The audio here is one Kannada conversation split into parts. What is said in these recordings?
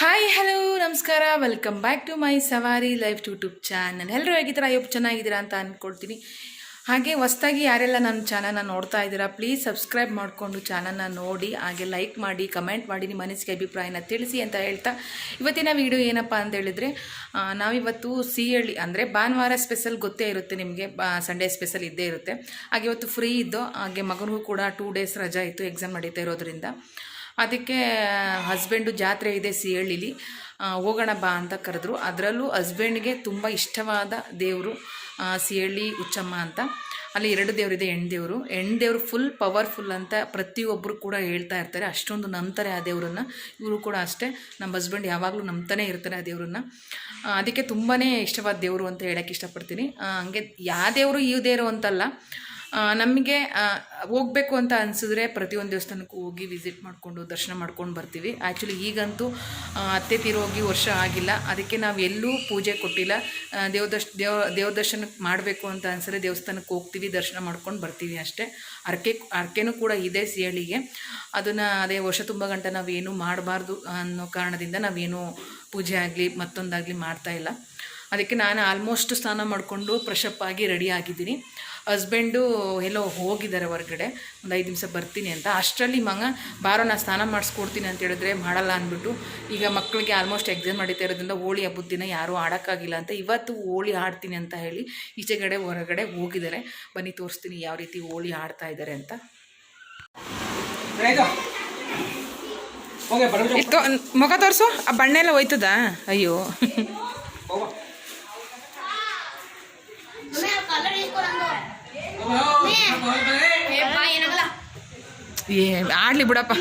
ಹಾಯ್ ಹಲೋ ನಮಸ್ಕಾರ. Welcome back to my Savari life YouTube channel ಎಲ್ಲರೂ ಹೇಗಿದ್ದೀರಾ? ಅಯ್ಯೋ ಚೆನ್ನಾಗಿದ್ದೀರಾ ಅಂತ ಅಂದ್ಕೊಳ್ತೀನಿ ಹಾಗೆ ಹೊಸ್ದಾಗಿ ಯಾರೆಲ್ಲ ನನ್ನ ಚಾನಲ್ನ ನೋಡ್ತಾ ಇದ್ದೀರಾ ಪ್ಲೀಸ್ ಸಬ್ಸ್ಕ್ರೈಬ್ ಮಾಡಿಕೊಂಡು ಚಾನಲ್ನ ನೋಡಿ, ಹಾಗೆ ಲೈಕ್ ಮಾಡಿ ಕಮೆಂಟ್ ಮಾಡಿ, ನಿಮ್ಮ ಮನಸ್ಸಿಗೆ ಅಭಿಪ್ರಾಯನ ತಿಳಿಸಿ ಅಂತ ಹೇಳ್ತಾ ಇವತ್ತಿನ ವಿಡಿಯೋ ಏನಪ್ಪ ಅಂತ ಹೇಳಿದ್ರೆ ನಾವಿವತ್ತು ಸಿಹಳ್ಳಿ ಅಂದರೆ ಭಾನುವಾರ ಸ್ಪೆಷಲ್ ಗೊತ್ತೇ ಇರುತ್ತೆ ನಿಮಗೆ ಸಂಡೇ ಸ್ಪೆಷಲ್ ಇದ್ದೇ ಇರುತ್ತೆ. ಹಾಗೆ ಇವತ್ತು ಫ್ರೀ ಇದ್ದೋ, ಹಾಗೆ ಮಗನಿಗೂ ಕೂಡ ಟೂ ಡೇಸ್ ರಜಾ ಇತ್ತು ಎಕ್ಸಾಮ್ ನಡೀತಾ ಇರೋದ್ರಿಂದ. ಅದಕ್ಕೆ ಹಸ್ಬೆಂಡು ಜಾತ್ರೆ ಇದೆ ಸಿಹಳ್ಳಿಲಿ. ಹೋಗೋಣ ಬಾ ಅಂತ ಕರೆದ್ರು. ಅದರಲ್ಲೂ ಹಸ್ಬೆಂಡ್ಗೆ ತುಂಬ ಇಷ್ಟವಾದ ದೇವರು ಸಿಹಳ್ಳಿ ಉಚ್ಚಮ್ಮ ಅಂತ. ಅಲ್ಲಿ ಎರಡು ದೇವರಿದೆ ಹೆಣ್ಣು ದೇವರು. ಹೆಣ್ಣು ದೇವರು ಫುಲ್ ಪವರ್ಫುಲ್ ಅಂತ ಪ್ರತಿಯೊಬ್ಬರು ಕೂಡ ಹೇಳ್ತಾ ಇರ್ತಾರೆ. ಅಷ್ಟೊಂದು ನಂಬ್ತಾರೆ ಆ ದೇವರನ್ನು. ಇವರು ಕೂಡ ಅಷ್ಟೇ. ನಮ್ಮ ಹಸ್ಬೆಂಡ್ ಯಾವಾಗಲೂ ನಂಬ್ತಾನೆ ಇರ್ತಾರೆ ಆ ದೇವ್ರನ್ನ. ಅದಕ್ಕೆ ತುಂಬಾ ಇಷ್ಟವಾದ ದೇವರು ಅಂತ ಹೇಳೋಕ್ಕೆ ಇಷ್ಟಪಡ್ತೀನಿ. ಹಂಗೆ ಯಾವ ದೇವರು ಈ ದೇವರು ಅಂತಲ್ಲ ನಮಗೆ ಹೋಗಬೇಕು ಅಂತ ಅನಿಸಿದ್ರೆ ಪ್ರತಿಯೊಂದು ದೇವಸ್ಥಾನಕ್ಕೂ ಹೋಗಿ ವಿಸಿಟ್ ಮಾಡಿಕೊಂಡು ದರ್ಶನ ಮಾಡ್ಕೊಂಡು ಬರ್ತೀವಿ. ಆ್ಯಕ್ಚುಲಿ ಈಗಂತೂ ಅತ್ತೆ ತೀರೋಗಿ ವರ್ಷ ಆಗಿಲ್ಲ. ಅದಕ್ಕೆ ನಾವು ಎಲ್ಲೂ ಪೂಜೆ ಕೊಟ್ಟಿಲ್ಲ. ಆ, ದೇವ ದೇವದರ್ಶನಕ್ಕೆ ದೇವ ದೇವ ದರ್ಶನಕ್ಕೆ ಮಾಡಬೇಕು ಅಂತ ಅನಿಸಿದ್ರೆ ದೇವಸ್ಥಾನಕ್ಕೆ ಹೋಗ್ತೀವಿ ದರ್ಶನ ಮಾಡ್ಕೊಂಡು ಬರ್ತೀವಿ ಅಷ್ಟೇ. ಅರ್ಕೆ ಅರ್ಕೆನೂ ಕೂಡ ಇದೆ ಸಿಹಳಿಗೆ ಅದನ್ನು ಅದೇ ವರ್ಷ ತುಂಬ ಗಂಟೆ ನಾವೇನು ಮಾಡಬಾರ್ದು ಅನ್ನೋ ಕಾರಣದಿಂದ ನಾವೇನು ಪೂಜೆ ಆಗಲಿ ಮತ್ತೊಂದಾಗಲಿ ಮಾಡ್ತಾ ಇಲ್ಲ. ಅದಕ್ಕೆ ನಾನು ಆಲ್ಮೋಸ್ಟ್ ಸ್ನಾನ ಮಾಡಿಕೊಂಡು ಫ್ರೆಶಪ್ ಆಗಿ ರೆಡಿ ಆಗಿದ್ದೀನಿ. ಹಸ್ಬೆಂಡು ಎಲ್ಲೋ ಹೋಗಿದ್ದಾರೆ ಹೊರಗಡೆ ಒಂದು ಐದು ನಿಮಿಷ ಬರ್ತೀನಿ ಅಂತ. ಅಷ್ಟರಲ್ಲಿ ಮಗ ಬಾರೋ ನಾನು ಸ್ನಾನ ಮಾಡಿಸ್ಕೊಡ್ತೀನಿ ಅಂತ ಹೇಳಿದ್ರೆ ಮಾಡಲ್ಲ ಅಂದ್ಬಿಟ್ಟು ಈಗ ಮಕ್ಕಳಿಗೆ ಆಲ್ಮೋಸ್ಟ್ ಎಕ್ಸಾಮ್ ನಡೀತಾ ಇರೋದ್ರಿಂದ ಹೋಳಿ ಹಬ್ಬದ ದಿನ ಯಾರೂ ಆಡೋಕ್ಕಾಗಿಲ್ಲ ಅಂತ ಇವತ್ತು ಹೋಳಿ ಆಡ್ತೀನಿ ಅಂತ ಹೇಳಿ ಈಚೆಗಡೆ ಹೊರಗಡೆ ಹೋಗಿದ್ದಾರೆ. ಬನ್ನಿ ತೋರಿಸ್ತೀನಿ ಯಾವ ರೀತಿ ಹೋಳಿ ಆಡ್ತಾ ಇದ್ದಾರೆ ಅಂತ. ಮಗ ತೋರಿಸು. ಆ ಬಣ್ಣ ಎಲ್ಲ ಹೋಯ್ತದ? ಅಯ್ಯೋ. ಏ ಆಡ್ಲಿ ಬಿಡಪ್ಪ.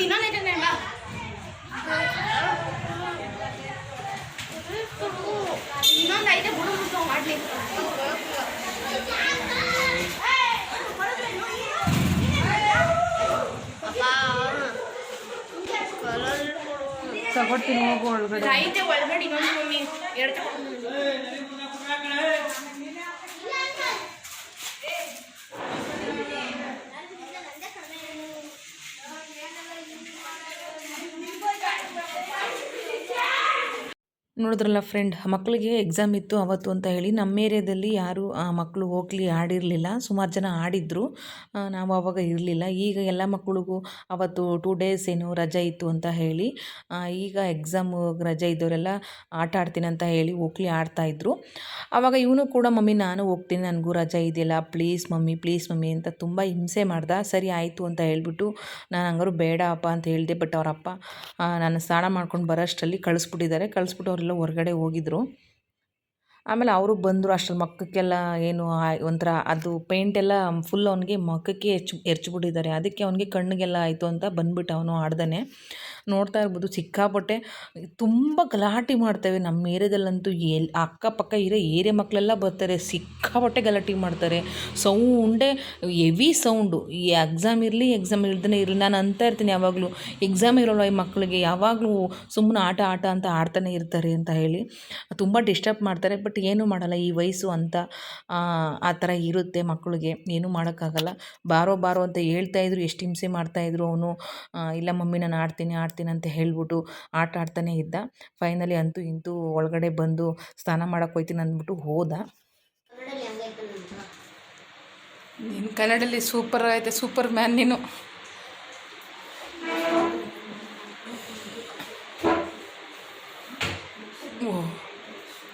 ತಗೊಳ್ತೀನಿ ಹೋಗು ಒಳಗಡೆ ಐತೆ ಒಳಗಡೆ ಇನ್ನೊಂದು ಮಮ್ಮಿ ಎರಡು ತಗೊಂಡು ನೋಡಿದ್ರಲ್ಲ ಫ್ರೆಂಡ್ ಮಕ್ಕಳಿಗೆ ಎಕ್ಸಾಮ್ ಇತ್ತು ಅವತ್ತು ಅಂತ ಹೇಳಿ ನಮ್ಮ ಏರಿಯಾದಲ್ಲಿ ಯಾರು ಮಕ್ಕಳು ಹೋಗ್ಲಿ ಆಡಿರಲಿಲ್ಲ. ಸುಮಾರು ಜನ ಆಡಿದ್ರು. ನಾವು ಆವಾಗ ಇರಲಿಲ್ಲ. ಈಗ ಎಲ್ಲ ಮಕ್ಕಳಿಗೂ ಅವತ್ತು ಟೂ ಡೇಸ್ ಏನು ರಜೆ ಇತ್ತು ಅಂತ ಹೇಳಿ ಈಗ ಎಕ್ಸಾಮ್ ರಜೆ ಇದ್ದವರೆಲ್ಲ ಆಟ ಆಡ್ತೀನಿ ಅಂತ ಹೇಳಿ ಹೋಗ್ಲಿ ಆಡ್ತಾಯಿದ್ರು ಆವಾಗ ಇವನು ಕೂಡ, ಮಮ್ಮಿ, ನಾನು ಹೋಗ್ತೀನಿ. ನನಗೂ ರಜೆ ಇದೆಯಲ್ಲ. ಪ್ಲೀಸ್ ಮಮ್ಮಿ ಪ್ಲೀಸ್ ಮಮ್ಮಿ, ಅಂತ ತುಂಬ ಹಿಂಸೆ ಮಾಡ್ದ. ಸರಿ, ಆಯಿತು, ಅಂತ ಹೇಳಿಬಿಟ್ಟು, ನಾನು ಹಂಗಾರು ಬೇಡ ಅಪ್ಪ, ಅಂತ ಹೇಳಿದೆ. ಬಟ್ ಅವರಪ್ಪ ನಾನು ಸ್ನಾನ ಮಾಡ್ಕೊಂಡು ಬರೋಷ್ಟರಲ್ಲಿ ಕಳಿಸ್ಬಿಟ್ಟಿದ್ದಾರೆ. ಕಳಿಸ್ಬಿಟ್ಟು ಅವರೆಲ್ಲ ಹೊರಗಡೆ ಹೋಗಿದ್ರು. ಆಮೇಲೆ ಅವರು ಬಂದರು ಅಷ್ಟ್ರಲ್ಲಿ ಮಕ್ಕಕ್ಕೆಲ್ಲ ಏನು ಒಂಥರ ಅದು ಪೇಂಟ್ ಎಲ್ಲ ಫುಲ್ ಅವನಿಗೆ ಮಖಕ್ಕೆ ಹೆಚ್ಚು ಎರ್ಚ್ಬಿಟ್ಟಿದ್ದಾರೆ. ಅದಕ್ಕೆ ಅವನಿಗೆ ಕಣ್ಣಿಗೆಲ್ಲ ಆಯಿತು ಅಂತ ಬಂದ್ಬಿಟ್ಟು ಅವನು ಆಡ್ದಾನೆ. ನೋಡ್ತಾ ಇರ್ಬೋದು, ಸಿಕ್ಕಾಪಟ್ಟೆ ತುಂಬ ಗಲಾಟೆ ಮಾಡ್ತೇವೆ. ನಮ್ಮ ಏರಿಯಾದಲ್ಲಂತೂ ಎಲ್, ಅಕ್ಕಪಕ್ಕ ಇರೋ ಏರಿಯಾ ಮಕ್ಕಳೆಲ್ಲ ಬರ್ತಾರೆ, ಸಿಕ್ಕಾಪಟ್ಟೆ ಗಲಾಟೆ ಮಾಡ್ತಾರೆ. ಸೌಂಡೇ ಹೆವಿ ಸೌಂಡು ಈ ಎಕ್ಸಾಮ್ ಇರಲಿ ಎಕ್ಸಾಮ್ ಇಲ್ದೇ ಇರಲಿ ನಾನು ಅಂತ ಇರ್ತೀನಿ ಯಾವಾಗಲೂ. ಎಕ್ಸಾಮ್ ಇರೋಲ್ಲ ಈ ಮಕ್ಕಳಿಗೆ ಯಾವಾಗಲೂ ಸುಮ್ಮನೆ ಆಟ ಆಟ ಅಂತ ಆಡ್ತಾನೆ ಇರ್ತಾರೆ ಅಂತ ಹೇಳಿ. ತುಂಬ ಡಿಸ್ಟರ್ಬ್ ಮಾಡ್ತಾರೆ. ಬಟ್ ಏನೂ ಮಾಡಲ್ಲ ಈ ವಯಸ್ಸು ಅಂತ ಆ, ಥರ ಇರುತ್ತೆ ಮಕ್ಕಳಿಗೆ. ಏನೂ ಮಾಡೋಕ್ಕಾಗಲ್ಲ. ಬಾರೋ ಬಾರೋ ಅಂತ ಹೇಳ್ತಾ ಇದ್ರು ಎಷ್ಟು ಹಿಂಸೆ ಮಾಡ್ತಾಯಿದ್ರು ಅವನು. ಇಲ್ಲ ಮಮ್ಮಿ ನಾನು ಆಡ್ತೀನಿ ಆಡ್ತೀನಿ ಅಂತ ಹೇಳ್ಬಿಟ್ಟು ಆಟ ಆಡ್ತಾನೆ ಇದ್ದ. ಫೈನಲಿ ಅಂತೂ ಇಂತೂ ಒಳಗಡೆ ಬಂದು ಸ್ನಾನ ಮಾಡಕ್ಕೆ ಹೋಯ್ತೀನಿ ಅಂದ್ಬಿಟ್ಟು ಹೋದ. ನೀನು ಕನ್ನಡಲ್ಲಿ ಸೂಪರ್ ಐತೆ ಸೂಪರ್ ಮ್ಯಾನ್ ನೀನು. ಓ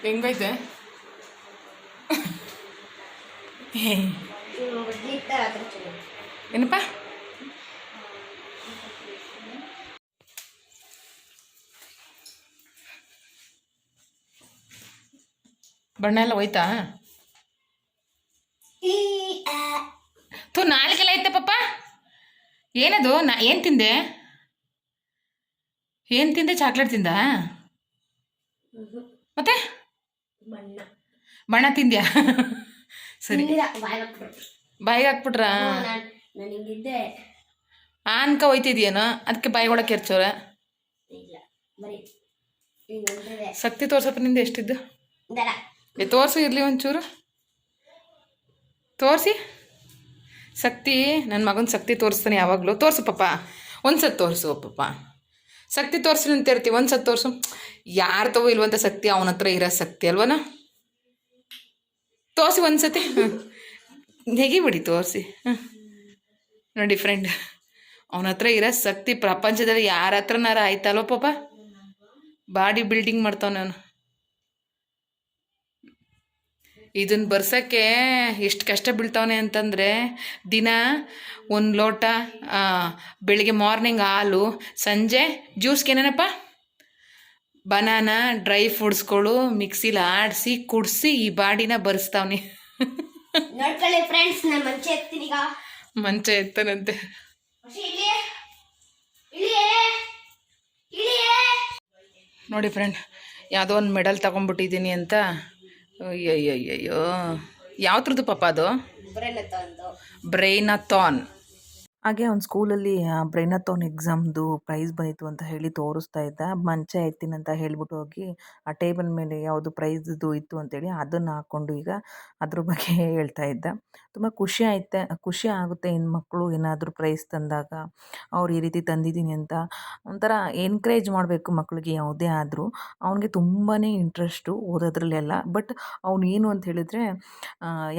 ಹೆಂಗೈತೆ ಹೇ ಏನಪ್ಪ? ಬಣ್ಣ ಎಲ್ಲ ಹೋಯ್ತಾ? ತು ನಾಲ್ಕೆಲ್ಲ ಐತೆ ಪಪ್ಪ ಏನದು? ನಾ ಏನು ತಿಂದೆ? ಏನು ತಿಂದೆ? ಚಾಕ್ಲೇಟ್ ತಿಂದ? ಮತ್ತೆ? ಬಣ್ಣ ಬಣ್ಣ ತಿಂದ್ಯಾ? ಸರಿ. ಬಾಯಿಗೆ ಹಾಕ್ಬಿಟ್ರಾ ಆನ್ಕ ಹೋಯ್ತಿದ್ಯೇನೋ? ಅದಕ್ಕೆ ಬಾಯಿ ಒಳಗೆ ಕೆರ್ಚೋರ ಶಕ್ತಿ ತೋರ್ಸಪ್ಪ ನಿಂದ ಎಷ್ಟಿದ್ದು? ಏ ತೋರಿಸು ಇರಲಿ ಒಂಚೂರು. ತೋರಿಸಿ. ಶಕ್ತಿ ನನ್ನ ಮಗನ ಶಕ್ತಿ ತೋರಿಸ್ತಾನೆ ಯಾವಾಗಲೂ. ತೋರಿಸು ಪಾಪ ಒಂದು ಸತ್ತು ತೋರಿಸು ಪಪ್ಪ. ಶಕ್ತಿ ತೋರಿಸಿ ಅಂತ ಇರ್ತೀವಿ ಒಂದು ಸತ್ತು ತೋರಿಸು. ಯಾರು ತಗೋ ಇಲ್ವಂತ ಶಕ್ತಿ ಅವನ ಹತ್ರ ಇರೋ ಶಕ್ತಿ ಅಲ್ವನ? ತೋರಿಸಿ ಒಂದು ಸತಿ ಬಿಡಿ ತೋರಿಸಿ. ನೋಡಿ ಫ್ರೆಂಡ್ ಅವನ ಹತ್ರ ಇರೋ ಶಕ್ತಿ ಪ್ರಪಂಚದಲ್ಲಿ ಯಾರ ಹತ್ರನಾರ ಆಯ್ತಲ್ವ ಪಾಪ. ಬಾಡಿ ಬಿಲ್ಡಿಂಗ್ ಮಾಡ್ತಾವನೆ ಅವನು ಇದನ್ನ ಬರ್ಸೋಕ್ಕೆ ಎಷ್ಟು ಕಷ್ಟ ಬೀಳ್ತಾವನೆ ಅಂತಂದರೆ, ದಿನ ಒಂದು ಲೋಟ ಬೆಳಿಗ್ಗೆ ಮಾರ್ನಿಂಗ್ ಹಾಲು, ಸಂಜೆ ಜ್ಯೂಸ್ಗೆ ಏನೇನಪ್ಪ? ಬನಾನ ಡ್ರೈ ಫ್ರೂಟ್ಸ್ಗಳು ಮಿಕ್ಸಿಲಿ ಆಡಿಸಿ ಕುಡಿಸಿ ಈ ಬಾಡಿನ ಬರ್ಸ್ತಾವನಿ. ನೋಡ್ಕೊಳ್ಳಿ ಫ್ರೆಂಡ್ಸ್ ನಾನು ಮಂಚೆ ಎತ್ತೀನಿ ಈಗ. ಮಂಚ ಎತ್ತನಂತೆ. ನೋಡಿ ಫ್ರೆಂಡ್ ಯಾವುದೋ ಒಂದು ಮೆಡಲ್ ತಗೊಂಡ್ಬಿಟ್ಟಿದ್ದೀನಿ ಅಂತ. ಅಯ್ಯಯ್ಯಯ್ಯೋ ಥರದ್ದು ಪಾಪ ಅದು? ಬ್ರೈನ್ ಅಥಾನ್ ಹಾಗೆ ಅವ್ನು ಸ್ಕೂಲಲ್ಲಿ ಬ್ರೈನಥಾನ್ ಎಕ್ಸಾಮ್ದು ಪ್ರೈಸ್ ಬಂದಿತ್ತು ಅಂತ ಹೇಳಿ ತೋರಿಸ್ತಾ ಇದ್ದ. ಮಂಚ ಎತ್ತಿನಂತ ಹೇಳ್ಬಿಟ್ಟು ಹೋಗಿ, ಆ ಟೇಬಲ್ ಮೇಲೆ ಯಾವುದು ಪ್ರೈಸ್ದು ಇತ್ತು ಅಂತೇಳಿ ಅದನ್ನು ಹಾಕ್ಕೊಂಡು ಈಗ ಅದ್ರ ಬಗ್ಗೆ ಹೇಳ್ತಾ ಇದ್ದ. ತುಂಬ ಖುಷಿ ಆಯ್ತೆ, ಖುಷಿ ಆಗುತ್ತೆ ಇನ್ನು ಮಕ್ಕಳು ಏನಾದರೂ ಪ್ರೈಸ್ ತಂದಾಗ. ಅವ್ರು ಈ ರೀತಿ ತಂದಿದ್ದೀನಿ ಅಂತ ಒಂಥರ ಎನ್ಕರೇಜ್ ಮಾಡಬೇಕು ಮಕ್ಕಳಿಗೆ ಯಾವುದೇ ಆದರೂ. ಅವನಿಗೆ ತುಂಬಾ ಇಂಟ್ರೆಸ್ಟು ಓದೋದ್ರಲ್ಲೆಲ್ಲ. ಬಟ್ ಅವ್ನು ಏನು ಅಂತ ಹೇಳಿದರೆ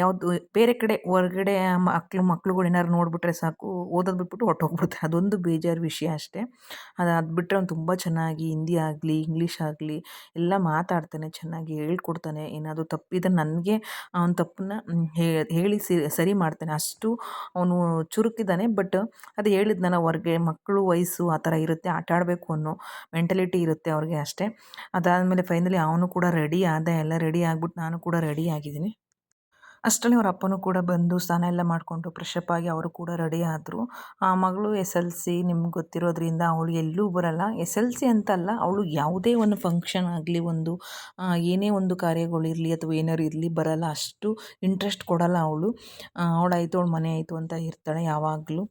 ಯಾವುದು ಬೇರೆ ಕಡೆ ಹೊರಗಡೆ ಮಕ್ಕಳು ಮಕ್ಳುಗಳು ಏನಾದ್ರು ನೋಡಿಬಿಟ್ರೆ ಸಾಕು ಓದೋದು ಬಿಟ್ಬಿಟ್ಟು ಹೊರ್ಟೋಗ್ಬಿಡುತ್ತೆ. ಅದೊಂದು ಬೇಜಾರು ವಿಷಯ ಅಷ್ಟೇ. ಅದು ಅದು ಬಿಟ್ಟರೆ ಅವ್ನು ತುಂಬ ಚೆನ್ನಾಗಿ ಹಿಂದಿ ಆಗಲಿ, ಇಂಗ್ಲೀಷ್ ಆಗಲಿ ಎಲ್ಲ ಮಾತಾಡ್ತಾನೆ, ಚೆನ್ನಾಗಿ ಹೇಳ್ಕೊಡ್ತಾನೆ. ಏನಾದರೂ ತಪ್ಪಿದ್ರೆ ನನಗೆ ಅವ್ನ ತಪ್ಪನ್ನ ಹೇಳಿ ಸರಿ ಮಾಡ್ತಾನೆ. ಅಷ್ಟು ಅವನು ಚುರುಕಿದ್ದಾನೆ. ಬಟ್ ಅದು ಹೇಳಿದ್ನಲ್ಲ, ಹೊರ್ಗೆ ಮಕ್ಕಳು ವಯಸ್ಸು ಆ ಥರ ಇರುತ್ತೆ, ಆಟ ಆಡಬೇಕು ಅನ್ನೋ ಮೆಂಟಲಿಟಿ ಇರುತ್ತೆ ಅವ್ರಿಗೆ ಅಷ್ಟೇ. ಅದಾದಮೇಲೆ ಫೈನಲಿ ಅವನು ಕೂಡ ರೆಡಿ ಆದ, ಎಲ್ಲ ರೆಡಿ ಆಗ್ಬಿಟ್ಟು ನಾನು ಕೂಡ ರೆಡಿ ಆಗಿದ್ದೀನಿ. ಅಷ್ಟರಲ್ಲಿ ಅವ್ರ ಅಪ್ಪನೂ ಕೂಡ ಬಂದು ಸ್ನಾನ ಎಲ್ಲ ಮಾಡಿಕೊಂಡು ಫ್ರೆಶಪ್ ಆಗಿ ಅವರು ಕೂಡ ರೆಡಿ ಆದರು. ಆ ಮಗಳು ಎಸ್ ಎಲ್ ಸಿ ನಿಮ್ಗೆ ಗೊತ್ತಿರೋದ್ರಿಂದ ಅವಳು ಎಲ್ಲೂ ಬರಲ್ಲ. ಎಸ್ ಎಲ್ ಸಿ ಅಂತಲ್ಲ, ಅವಳು ಯಾವುದೇ ಒಂದು ಫಂಕ್ಷನ್ ಆಗಲಿ ಒಂದು ಏನೇ ಒಂದು ಕಾರ್ಯಗಳಿರಲಿ ಅಥವಾ ಏನಾರು ಇರಲಿ ಬರಲ್ಲ. ಅಷ್ಟು ಇಂಟ್ರೆಸ್ಟ್ ಕೊಡಲ್ಲ ಅವಳು. ಅವಳಾಯಿತು ಅವಳು ಮನೆ ಆಯಿತು ಅಂತ ಇರ್ತಾಳೆ ಯಾವಾಗಲೂ.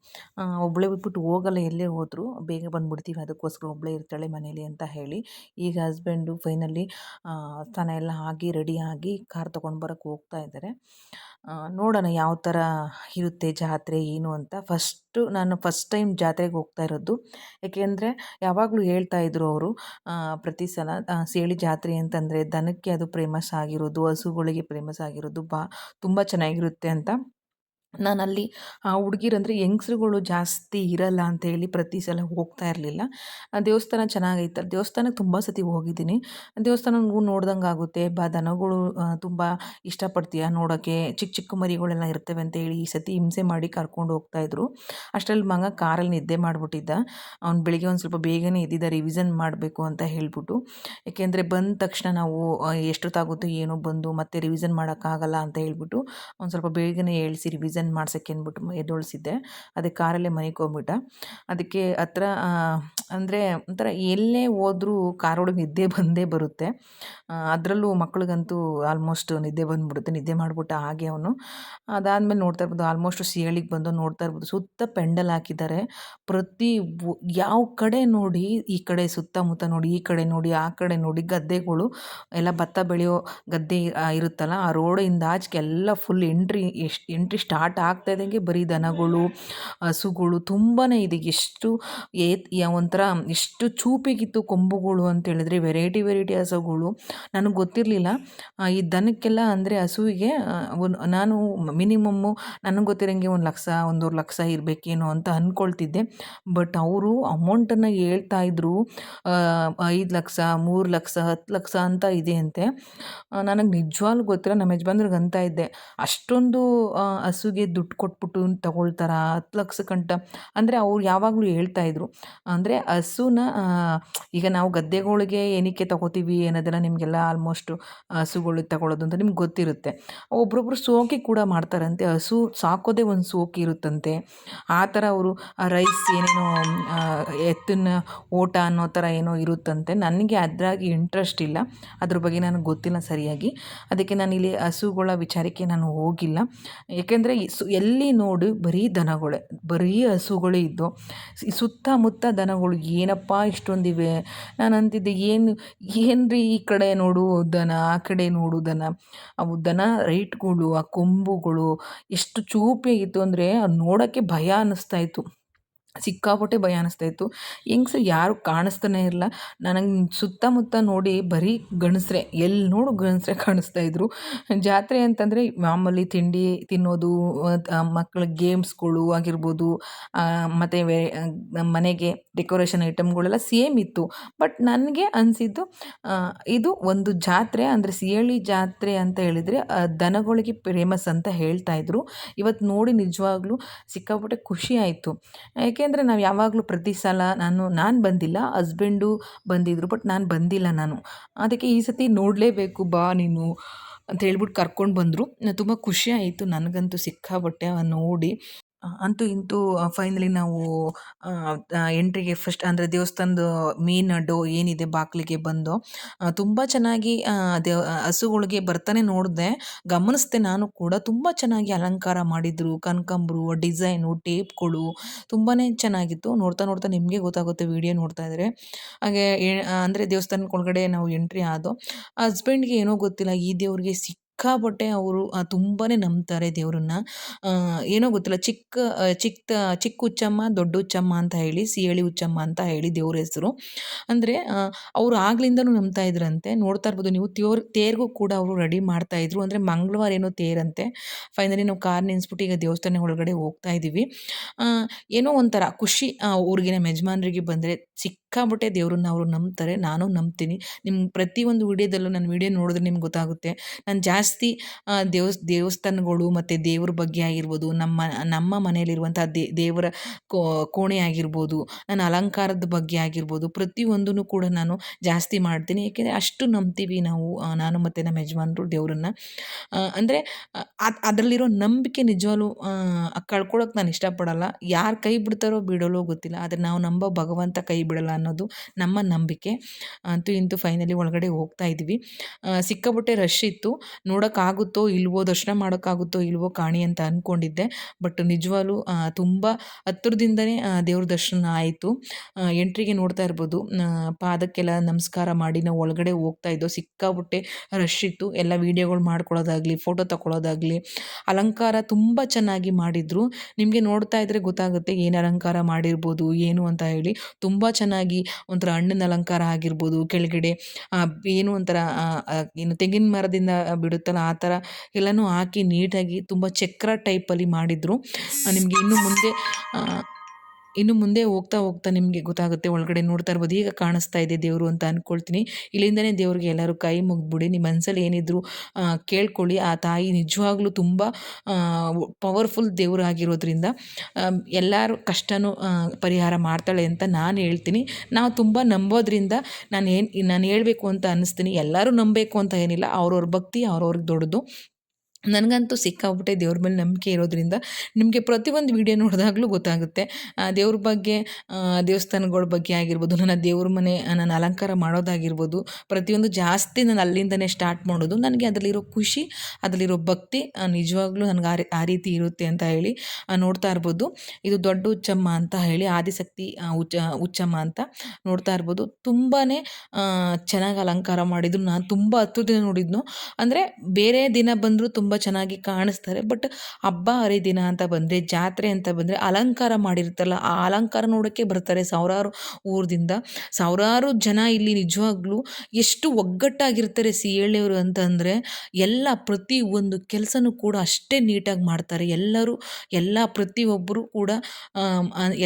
ಒಬ್ಬಳೇ ಬಿಟ್ಬಿಟ್ಟು ಹೋಗಲ್ಲ, ಎಲ್ಲೇ ಹೋದರೂ. ಬೇಗ ಬಂದುಬಿಡ್ತೀವಿ, ಅದಕ್ಕೋಸ್ಕರ ಒಬ್ಬಳೇ ಇರ್ತಾಳೆ ಮನೇಲಿ ಅಂತ ಹೇಳಿ. ಈಗ ಹಸ್ಬೆಂಡು ಫೈನಲಿ ಸ್ನಾನ ಎಲ್ಲ ಆಗಿ ರೆಡಿಯಾಗಿ ಕಾರ್ ತೊಗೊಂಡು ಬರೋಕ್ಕೆ ಹೋಗ್ತಾ ಇದ್ದಾರೆ ನೋಡೋಣ ಯಾವ ಥರ ಇರುತ್ತೆ ಜಾತ್ರೆ, ಏನು ಅಂತ. ಫಸ್ಟು ನಾನು ಫಸ್ಟ್ ಟೈಮ್ ಜಾತ್ರೆಗೆ ಹೋಗ್ತಾ ಇರೋದು. ಏಕೆಂದರೆ ಯಾವಾಗಲೂ ಹೇಳ್ತಾ ಇದ್ರು ಅವರು ಪ್ರತಿ ಸಲ ಸೇಳಿ ಜಾತ್ರೆ ಅಂತಂದರೆ ದನಕ್ಕೆ ಅದು ಪ್ರೇಮಸ್ ಆಗಿರೋದು, ಹಸುಗಳಿಗೆ ಪ್ರೇಮಸ್ ಆಗಿರೋದು, ಬಾ, ತುಂಬ ಚೆನ್ನಾಗಿರುತ್ತೆ ಅಂತ. ನಾನಲ್ಲಿ, ಆ, ಹುಡುಗಿರಂದ್ರೆ ಹೆಂಗಸ್ರುಗಳು ಜಾಸ್ತಿ ಇರಲ್ಲ ಅಂತೇಳಿ ಪ್ರತಿ ಸಲ ಹೋಗ್ತಾ ಇರಲಿಲ್ಲ. ದೇವಸ್ಥಾನ ಚೆನ್ನಾಗೈತೆ, ದೇವಸ್ಥಾನಕ್ಕೆ ತುಂಬ ಸತಿ ಹೋಗಿದ್ದೀನಿ. ದೇವಸ್ಥಾನಗೂ ನೋಡ್ದಂಗೆ ಆಗುತ್ತೆ ಬಾ, ದನಗಳು ತುಂಬ ಇಷ್ಟಪಡ್ತೀಯ ನೋಡೋಕ್ಕೆ ಚಿಕ್ಕ ಚಿಕ್ಕ ಮರಿಗಳೆಲ್ಲ ಇರ್ತವೆ ಅಂತೇಳಿ ಈ ಸತಿ ಹಿಂಸೆ ಮಾಡಿ ಕರ್ಕೊಂಡು ಹೋಗ್ತಾಯಿದ್ರು ಅಷ್ಟರಲ್ಲಿ ಮಗ ಕಾರಲ್ಲಿ ನಿದ್ದೆ ಮಾಡಿಬಿಟ್ಟಿದ್ದ. ಅವ್ನು ಬೆಳಿಗ್ಗೆ ಒಂದು ಸ್ವಲ್ಪ ಬೇಗನೆ ಇದ್ದಿದ್ದ ರಿವಿಸನ್ ಮಾಡಬೇಕು ಅಂತ ಹೇಳ್ಬಿಟ್ಟು. ಏಕೆಂದರೆ ಬಂದ ತಕ್ಷಣ ನಾವು ಎಷ್ಟೊತ್ತಾಗುತ್ತೋ, ಏನೋ ಬಂದು ಮತ್ತೆ ರಿವಿಸನ್ ಮಾಡೋಕ್ಕಾಗಲ್ಲ ಅಂತ ಹೇಳ್ಬಿಟ್ಟು, ಒಂದು ಸ್ವಲ್ಪ ಬೇಗನೆ ಹೇಳಿಸಿ ರಿವಿಸನ್ ಮಾಡ್ಸೋಕ್ಕೆ ಅಂದ್ಬಿಟ್ಟು ಎದುಳಿಸಿದ್ದೆ ಅದಕ್ಕೆ ಕಾರಲ್ಲೇ ಮನೆಗೆ ಹೋಗ್ಬಿಟ್ಟ. ಅದಕ್ಕೆ ಹತ್ರ ಅಂದರೆ ಒಂಥರ ಎಲ್ಲೇ ಹೋದರೂ ಕಾರೊಳಗೆ ನಿದ್ದೆ ಬಂದೇ ಬರುತ್ತೆ. ಅದರಲ್ಲೂ ಮಕ್ಳಿಗಂತೂ ಆಲ್ಮೋಸ್ಟ್ ನಿದ್ದೆ ಬಂದ್ಬಿಡುತ್ತೆ. ನಿದ್ದೆ ಮಾಡಿಬಿಟ್ಟ ಹಾಗೆ ಅವನು. ಅದಾದಮೇಲೆ ನೋಡ್ತಾ ಇರ್ಬೋದು, ಆಲ್ಮೋಸ್ಟ್ ಸೀಳಿಗೆ ಬಂದು ನೋಡ್ತಾ ಇರ್ಬೋದು, ಸುತ್ತ ಪೆಂಡಲ್ ಹಾಕಿದ್ದಾರೆ. ಪ್ರತಿ ಯಾವ ಕಡೆ ನೋಡಿ ಈ ಕಡೆ ಸುತ್ತಮುತ್ತ ನೋಡಿ, ಈ ಕಡೆ ನೋಡಿ, ಆ ಕಡೆ ನೋಡಿ, ಗದ್ದೆಗಳು ಎಲ್ಲ ಭತ್ತ ಬೆಳೆಯೋ ಗದ್ದೆ ಇರುತ್ತಲ್ಲ, ಆ ರೋಡಿಂದ ಆಚೆಗೆ ಎಲ್ಲ ಫುಲ್ ಎಂಟ್ರಿ ಎಷ್ಟು ಎಂಟ್ರಿ ಸ್ಟಾರ್ಟ್ ಆಗ್ತಾ ಇದ್ದಂಗೆ ಬರೀ ದನಗಳು, ಹಸುಗಳು ತುಂಬಾ ಇದೆ. ಎಷ್ಟು ಯಾ ಒಂಥರ ಎಷ್ಟು ಚೂಪಿಗಿತ್ತು ಕೊಂಬುಗಳು ಅಂತ ಹೇಳಿದ್ರೆ ವೆರೈಟಿ ವೆರೈಟಿ ಹಸುಗಳು. ನನಗೆ ಗೊತ್ತಿರಲಿಲ್ಲ. ಈ ದನಕ್ಕೆಲ್ಲ ಅಂದರೆ ಹಸುವಿಗೆ ಒಂದು ನಾನು ಮಿನಿಮಮ್ಮು ನನಗೆ ಗೊತ್ತಿರೋಂಗೆ ಒಂದು ಲಕ್ಷ, ಒಂದೂವರೆ ಲಕ್ಷ ಇರಬೇಕೇನೋ ಅಂತ ಅಂದ್ಕೊಳ್ತಿದ್ದೆ ಬಟ್ ಅವರು ಅಮೌಂಟನ್ನು ಹೇಳ್ತಾ ಇದ್ರು ಐದು ಲಕ್ಷ, ಮೂರು ಲಕ್ಷ, ಹತ್ತು ಲಕ್ಷ ಅಂತ ಇದೆ ಅಂತೆ. ನನಗೆ ನಿಜವಾಗ್ಲೂ ಗೊತ್ತಿಲ್ಲ. ನಮ್ಮ ಯಜಮಾನ್ರಿಗೆ ಅಂತ ಇದ್ದೆ. ಅಷ್ಟೊಂದು ಹಸುಗೆ ದುಡ್ಡು ಕೊಟ್ಬಿಟ್ಟು ತಗೊಳ್ತಾರ ಹತ್ತು ಕಂಟ ಅಂದರೆ ಅವ್ರು ಯಾವಾಗಲೂ ಹೇಳ್ತಾ ಇದ್ರು. ಅಂದರೆ ಹಸುನ ಈಗ ನಾವು ಗದ್ದೆಗಳಿಗೆ ಏನಕ್ಕೆ ತಗೋತೀವಿ ಅನ್ನೋದೆಲ್ಲ ನಿಮಗೆಲ್ಲ ಆಲ್ಮೋಸ್ಟು ಹಸುಗಳಿಗೆ ತಗೊಳ್ಳೋದು ಅಂತ ನಿಮ್ಗೆ ಗೊತ್ತಿರುತ್ತೆ. ಒಬ್ರೊಬ್ರು ಸೋಕಿ ಕೂಡ ಮಾಡ್ತಾರಂತೆ. ಹಸು ಸಾಕೋದೇ ಒಂದು ಸೋಕಿ ಇರುತ್ತಂತೆ. ಆ ಥರ ಅವರು ರೈಸ್ ಏನೇನೋ ಎತ್ತಿನ ಓಟ ಅನ್ನೋ ಥರ ಏನೋ ಇರುತ್ತಂತೆ. ನನಗೆ ಅದ್ರಾಗಿ ಇಂಟ್ರೆಸ್ಟ್ ಇಲ್ಲ. ಅದ್ರ ಬಗ್ಗೆ ನನಗೆ ಗೊತ್ತಿಲ್ಲ ಸರಿಯಾಗಿ. ಅದಕ್ಕೆ ನಾನು ಇಲ್ಲಿ ಹಸುಗಳ ವಿಚಾರಕ್ಕೆ ನಾನು ಹೋಗಿಲ್ಲ. ಏಕೆಂದರೆ ಸು, ಎಲ್ಲಿ ನೋಡಿ ಬರೀ ದನಗಳೇ, ಬರೀ ಹಸುಗಳೇ ಇದ್ದು ಸುತ್ತಮುತ್ತ ದನಗಳು ಏನಪ್ಪ ಇಷ್ಟೊಂದಿವೆ? ನಾನು ಅಂತಿದ್ದೆ, ಏನು, ಏನ್ರಿ ಈ ಕಡೆ ನೋಡು ದನ, ಆ ಕಡೆ ನೋಡು ದನ? ಅವು ದನ ರೈಟ್ಗಳು, ಆ ಕೊಂಬುಗಳು, ಎಷ್ಟು ಚೂಪಿಯಾಗಿತ್ತು ಅಂದರೆ ನೋಡೋಕ್ಕೆ ಭಯ ಅನ್ನಿಸ್ತಾ ಇತ್ತು. ಸಿಕ್ಕಾಪಟ್ಟೆ ಭಯ ಅನ್ನಿಸ್ತಾ ಇತ್ತು. ಹೆಂಗ್ಸ್ರು ಯಾರು ಕಾಣಿಸ್ತಾನೆ ಇರಲ್ಲ ನನಗೆ ಸುತ್ತಮುತ್ತ ನೋಡಿ ಬರೀ ಗಣಸ್ರೆ ಎಲ್ಲಿ ನೋಡು ಗಂಡಸ್ರೆ ಕಾಣಿಸ್ತಾ ಇದ್ರು. ಜಾತ್ರೆ ಅಂತಂದರೆ ಮಾಮೂಲಿ ತಿಂಡಿ ತಿನ್ನೋದು ಮಕ್ಕಳ ಗೇಮ್ಸ್ಗಳು ಆಗಿರ್ಬೋದು ಮತ್ತು ವೇ ಮನೆಗೆ ಡೆಕೋರೇಷನ್ ಐಟಮ್ಗಳೆಲ್ಲ ಸೇಮ್ ಇತ್ತು. ಬಟ್ ನನಗೆ ಅನಿಸಿದ್ದು ಇದು ಒಂದು ಜಾತ್ರೆ, ಅಂದರೆ ಸಿಯಳಿ ಜಾತ್ರೆ ಅಂತ ಹೇಳಿದರೆ ದನಗಳಿಗೆ ಫೇಮಸ್ ಅಂತ ಹೇಳ್ತಾ ಇದ್ರು. ಇವತ್ತು ನೋಡಿ ನಿಜವಾಗ್ಲೂ ಸಿಕ್ಕಾಪಟ್ಟೆ ಖುಷಿ ಆಯಿತು. ಏಕೆಂದರೆ ನಾವು ಯಾವಾಗಲೂ ಪ್ರತಿ ಸಲ ನಾನು ನಾನು ಬಂದಿಲ್ಲ, ಹಸ್ಬೆಂಡು ಬಂದಿದ್ದರು ಬಟ್ ನಾನು ಬಂದಿಲ್ಲ ನಾನು. ಅದಕ್ಕೆ ಈ ಸತಿ ನೋಡಲೇಬೇಕು, ಬಾ ನೀನು ಅಂತ ಹೇಳ್ಬಿಟ್ಟು ಕರ್ಕೊಂಡು ಬಂದರು. ತುಂಬ ಖುಷಿ ಆಯಿತು, ನನಗಂತೂ ಸಿಕ್ಕಾಪಟ್ಟೆ ನೋಡಿ. ಅಂತೂ ಇಂತೂ ಫೈನಲಿ ನಾವು ಎಂಟ್ರಿಗೆ ಫಸ್ಟ್ ಅಂದರೆ ದೇವಸ್ಥಾನದ ಮೇನ್ ಡೋ ಏನಿದೆ ಬಾಗಿಲಿಗೆ ಬಂದು ತುಂಬ ಚೆನ್ನಾಗಿ ದೇವ ಹಸುಗಳಿಗೆ ಬರ್ತಾನೆ ನೋಡಿದೆ. ಗಮನಿಸ್ದೆ ನಾನು ಕೂಡ, ತುಂಬ ಚೆನ್ನಾಗಿ ಅಲಂಕಾರ ಮಾಡಿದರು, ಕನಕಂಬ್ರು ಡಿಸೈನು ಟೇಪ್ಗಳು ತುಂಬಾ ಚೆನ್ನಾಗಿತ್ತು. ನೋಡ್ತಾ ನೋಡ್ತಾ ನಿಮಗೆ ಗೊತ್ತಾಗುತ್ತೆ ವಿಡಿಯೋ ನೋಡ್ತಾ ಇದ್ದರೆ ಹಾಗೆ ಅಂದರೆ ದೇವಸ್ಥಾನಕ್ಕೆ ಒಳಗಡೆ ನಾವು ಎಂಟ್ರಿ ಆದೋ ಹಸ್ಬೆಂಡ್ಗೆ ಏನೋ ಗೊತ್ತಿಲ್ಲ, ಈ ದೇವ್ರಿಗೆ ಸಿಕ್ ಸಿಕ್ಕಾಪಟ್ಟೆ ಅವರು ತುಂಬಾ ನಂಬ್ತಾರೆ ದೇವ್ರನ್ನ. ಏನೋ ಗೊತ್ತಿಲ್ಲ, ಚಿಕ್ಕ ಚಿಕ್ಕ ಚಿಕ್ಕ ಹುಚ್ಚಮ್ಮ, ದೊಡ್ಡ ಹುಚ್ಚಮ್ಮ ಅಂತ ಹೇಳಿ ಸಿಯಳಿ ಹುಚ್ಚಮ್ಮ ಅಂತ ಹೇಳಿ ದೇವ್ರ ಹೆಸರು. ಅಂದರೆ ಅವರು ಆಗ್ಲಿಂದನೂ ನಂಬ್ತಾ ಇದ್ರಂತೆ. ನೋಡ್ತಾ ಇರ್ಬೋದು, ನೀವು ತೇರ್ ತೇರ್ಗೂ ಕೂಡ ಅವರು ರೆಡಿ ಮಾಡ್ತಾ ಇದ್ರು. ಅಂದರೆ, ಮಂಗಳವಾರ ಏನೋ ತೇರಂತೆ. ಫೈನಲಿ ನಾವು ಕಾರ್ ನಿನ್ಸ್ಬಿಟ್ಟು ಈಗ ದೇವಸ್ಥಾನ ಒಳಗಡೆ ಹೋಗ್ತಾ ಇದ್ದೀವಿ ಏನೋ ಒಂಥರ ಖುಷಿ ಊರಿಗೆ ನಮ್ಮ ಯಜಮಾನ್ರಿಗೆ ಬಂದರೆ ಸಿಕ್ಕಾಬಿಟ್ಟೆ ದೇವ್ರನ್ನ ಅವರು ನಂಬ್ತಾರೆ. ನಾನು ನಂಬ್ತೀನಿ. ನಿಮ್ಮ ಪ್ರತಿಯೊಂದು ವಿಡಿಯೋದಲ್ಲೂ ನನ್ನ ವಿಡಿಯೋ ನೋಡಿದ್ರೆ ನಿಮ್ಗೆ ಗೊತ್ತಾಗುತ್ತೆ. ನಾನು ಜಾಸ್ತಿ ದೇವಸ್, ದೇವಸ್ಥಾನಗಳು ಮತ್ತು ದೇವ್ರ ಬಗ್ಗೆ ಆಗಿರ್ಬೋದು, ನಮ್ಮ ನಮ್ಮ ಮನೆಯಲ್ಲಿರುವಂಥ ದೇವರ ಕೋಣೆ ಆಗಿರ್ಬೋದು, ನನ್ನ ಅಲಂಕಾರದ ಬಗ್ಗೆ ಆಗಿರ್ಬೋದು ಪ್ರತಿಯೊಂದೂ ಕೂಡ ನಾನು ಜಾಸ್ತಿ ಮಾಡ್ತೀನಿ. ಏಕೆಂದರೆ ಅಷ್ಟು ನಂಬ್ತೀವಿ ನಾವು ನಾನು ಮತ್ತು ನಮ್ಮ ಯಜಮಾನರು ದೇವರನ್ನು. ಅಂದರೆ ಅದರಲ್ಲಿರೋ ನಂಬಿಕೆ ನಿಜವಾಗ್ಲೂ ಕಳ್ಕೊಳ್ಳೋಕೆ ನಾನು ಇಷ್ಟಪಡಲ್ಲ. ಯಾರು ಕೈ ಬಿಡ್ತಾರೋ ಬಿಡೋಲ್ಲೋ ಗೊತ್ತಿಲ್ಲ, ಆದರೆ ನಾವು ನಂಬೋ ಭಗವಂತ ಕೈ ಬಿಡಲ್ಲ ಅನ್ನೋದು ನಮ್ಮ ನಂಬಿಕೆ. ಅಂತೂ ಇಂತೂ ಫೈನಲಿ ಒಳಗಡೆ ಹೋಗ್ತಾ ಇದ್ವಿ. ಸಿಕ್ಕಾಪಟ್ಟೆ ರಶ್ ಇತ್ತು. ನೋಡೋಕ್ಕಾಗುತ್ತೋ ಇಲ್ವೋ, ದರ್ಶನ ಮಾಡೋಕ್ಕಾಗುತ್ತೋ ಇಲ್ವೋ ಕಾಣಿ ಅಂತ ಅಂದ್ಕೊಂಡಿದ್ದೆ ಬಟ್ ನಿಜವಾಗ್ಲೂ ತುಂಬ ಹತ್ತಿರದಿಂದನೇ ದೇವ್ರ ದರ್ಶನ ಆಯಿತು. ಎಂಟ್ರಿಗೆ ನೋಡ್ತಾ ಇರ್ಬೋದು. ಪಾದಕ್ಕೆಲ್ಲ ನಮಸ್ಕಾರ ಮಾಡಿ ನಾವು ಒಳಗಡೆ ಹೋಗ್ತಾ ಇದ್ದೋ ಸಿಕ್ಕಾಬಿಟ್ಟೆ ರಶ್ ಇತ್ತು. ಎಲ್ಲ ವೀಡಿಯೋಗಳು ಮಾಡ್ಕೊಳ್ಳೋದಾಗಲಿ ಫೋಟೋ ತಗೊಳ್ಳೋದಾಗಲಿ ಅಲಂಕಾರ ತುಂಬ ಚೆನ್ನಾಗಿ ಮಾಡಿದರು. ನಿಮಗೆ ನೋಡ್ತಾ ಇದ್ದರೆ ಗೊತ್ತಾಗುತ್ತೆ ಏನು ಅಲಂಕಾರ ಮಾಡಿರ್ಬೋದು, ಏನು ಅಂತ ಹೇಳಿ. ತುಂಬ ಚೆನ್ನಾಗಿ ಒಂಥರ ಹಣ್ಣಿನ ಅಲಂಕಾರ ಆಗಿರ್ಬೋದು, ಕೆಳಗಡೆ ಏನು ಒಂಥರ ಏನು ತೆಂಗಿನ ಮರದಿಂದ ಬಿಡುತ್ತಲ್ಲ ಆ ಥರ ಎಲ್ಲನೂ ಹಾಕಿ ನೀಟಾಗಿ ತುಂಬ ಚಕ್ರ ಟೈಪಲ್ಲಿ ಮಾಡಿದರು. ನಿಮಗೆ ಇನ್ನು ಮುಂದೆ ಇನ್ನು ಮುಂದೆ ಹೋಗ್ತಾ ಹೋಗ್ತಾ ನಿಮಗೆ ಗೊತ್ತಾಗುತ್ತೆ, ಒಳಗಡೆ ನೋಡ್ತಾ ಇರ್ಬೋದು, ಈಗ ಕಾಣಿಸ್ತಾ ಇದೆ ದೇವರು ಅಂತ ಅಂದ್ಕೊಳ್ತೀನಿ ಇಲ್ಲಿಂದನೇ ದೇವ್ರಿಗೆ ಎಲ್ಲರೂ ಕೈ ಮುಗಿದ್ಬಿಡಿ, ನಿಮ್ಮ ಮನಸ್ಸಲ್ಲಿ ಏನಿದ್ರು ಕೇಳ್ಕೊಳ್ಳಿ. ಆ ತಾಯಿ ನಿಜವಾಗ್ಲೂ ತುಂಬ ಪವರ್ಫುಲ್ ದೇವರಾಗಿರೋದ್ರಿಂದ ಎಲ್ಲರೂ ಕಷ್ಟನೂ ಪರಿಹಾರ ಮಾಡ್ತಾಳೆ ಅಂತ ನಾನು ಹೇಳ್ತೀನಿ. ನಾವು ತುಂಬ ನಂಬೋದ್ರಿಂದ ನಾನು ಏನು, ನಾನು ಹೇಳಬೇಕು ಅಂತ ಅನ್ನಿಸ್ತೀನಿ ಎಲ್ಲರೂ ನಂಬಬೇಕು ಅಂತ ಏನಿಲ್ಲ, ಅವ್ರವ್ರ ಭಕ್ತಿ ಅವ್ರವ್ರಿಗೆ ದೊಡ್ಡದು. ನನಗಂತೂ ಸಿಕ್ಕಾಬಿಟ್ಟೆ ದೇವ್ರ ಮೇಲೆ ನಂಬಿಕೆ ಇರೋದ್ರಿಂದ ನಿಮಗೆ ಪ್ರತಿಯೊಂದು ವೀಡಿಯೋ ನೋಡಿದಾಗಲೂ ಗೊತ್ತಾಗುತ್ತೆ. ದೇವ್ರ ಬಗ್ಗೆ ದೇವಸ್ಥಾನಗಳ ಬಗ್ಗೆ ಆಗಿರ್ಬೋದು, ನನ್ನ ದೇವ್ರ ಮನೆ ನಾನು ಅಲಂಕಾರ ಮಾಡೋದಾಗಿರ್ಬೋದು, ಪ್ರತಿಯೊಂದು ಜಾಸ್ತಿ ನಾನು ಅಲ್ಲಿಂದನೇ ಸ್ಟಾರ್ಟ್ ಮಾಡೋದು ನನಗೆ ಅದರಲ್ಲಿರೋ ಖುಷಿ, ಅದರಲ್ಲಿರೋ ಭಕ್ತಿ ನಿಜವಾಗ್ಲೂ ನನಗೆ ಆ ಆ ರೀತಿ ಇರುತ್ತೆ ಅಂತ ಹೇಳಿ ನೋಡ್ತಾ ಇರ್ಬೋದು. ಇದು ದೊಡ್ಡ ಉಚ್ಚಮ್ಮ ಅಂತ ಹೇಳಿ, ಆದಿಶಕ್ತಿ ಉಚ್ಚ, ಉಚ್ಚಮ್ಮ ಅಂತ ನೋಡ್ತಾ ಇರ್ಬೋದು. ತುಂಬಾ ಚೆನ್ನಾಗಿ ಅಲಂಕಾರ ಮಾಡಿದ್ರು. ನಾನು ತುಂಬ ಹತ್ತು ದಿನ ನೋಡಿದ್ನು. ಅಂದರೆ ಬೇರೆ ದಿನ ಬಂದರೂ ತುಂಬ ಚೆನ್ನಾಗಿ ಕಾಣಿಸ್ತಾರೆ. ಬಟ್ ಹಬ್ಬ, ಹರಿದಿನ ಅಂತ ಬಂದರೆ, ಜಾತ್ರೆ ಅಂತ ಬಂದರೆ ಅಲಂಕಾರ ಮಾಡಿರ್ತಾರಲ್ಲ ಆ ಅಲಂಕಾರ ನೋಡೋಕ್ಕೆ ಬರ್ತಾರೆ ಸಾವಿರಾರು ಊರದಿಂದ. ಸಾವಿರಾರು ಜನ ಇಲ್ಲಿ ನಿಜವಾಗ್ಲೂ ಎಷ್ಟು ಒಗ್ಗಟ್ಟಾಗಿರ್ತಾರೆ ಸಿ ಎಳ್ಳೆಯವರು ಅಂತಂದರೆ ಎಲ್ಲ ಪ್ರತಿ ಒಂದು ಕೆಲಸನೂ ಕೂಡ ಅಷ್ಟೇ ನೀಟಾಗಿ ಮಾಡ್ತಾರೆ. ಎಲ್ಲರೂ, ಎಲ್ಲ ಪ್ರತಿಯೊಬ್ಬರು ಕೂಡ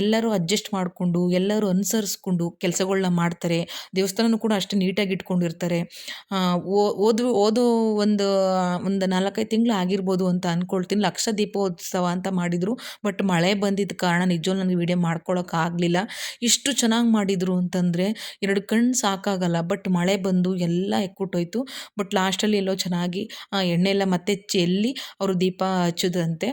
ಎಲ್ಲರೂ ಅಡ್ಜಸ್ಟ್ ಮಾಡಿಕೊಂಡು, ಎಲ್ಲರೂ ಅನುಸರಿಸ್ಕೊಂಡು ಕೆಲಸಗಳನ್ನ ಮಾಡ್ತಾರೆ. ದೇವಸ್ಥಾನನೂ ಕೂಡ ಅಷ್ಟೇ ನೀಟಾಗಿ ಇಟ್ಕೊಂಡಿರ್ತಾರೆ. ಓದು, ಓದೋ ಒಂದು ಒಂದು ನಾಲ್ಕೈದು ತಿಂಗಳು ಆಗಿರ್ಬೋದು ಅಂತ ಅಂದ್ಕೊಳ್ತೀನಿ ಲಕ್ಷ ದೀಪೋತ್ಸವ ಅಂತ ಮಾಡಿದರು. ಬಟ್ ಮಳೆ ಬಂದಿದ್ದ ಕಾರಣ ನಿಜವಾಗ್ಲೂ ನನಗೆ ವೀಡಿಯೋ ಮಾಡ್ಕೊಳ್ಳೋಕ್ಕಾಗಲಿಲ್ಲ ಇಷ್ಟು ಚೆನ್ನಾಗಿ ಮಾಡಿದರು ಅಂತಂದರೆ ಎರಡು ಕಣ್ಣು ಸಾಕಾಗಲ್ಲ. ಬಟ್ ಮಳೆ ಬಂದು ಎಲ್ಲ ಎಕ್ಕುಟ್ಟೋಯ್ತು ಬಟ್ ಲಾಸ್ಟಲ್ಲಿ ಎಲ್ಲೋ ಚೆನ್ನಾಗಿ ಎಣ್ಣೆ ಎಲ್ಲ ಮತ್ತೆ ಚೆಲ್ಲಿ ಅವರು ದೀಪ ಹಚ್ಚಿದಂತೆ.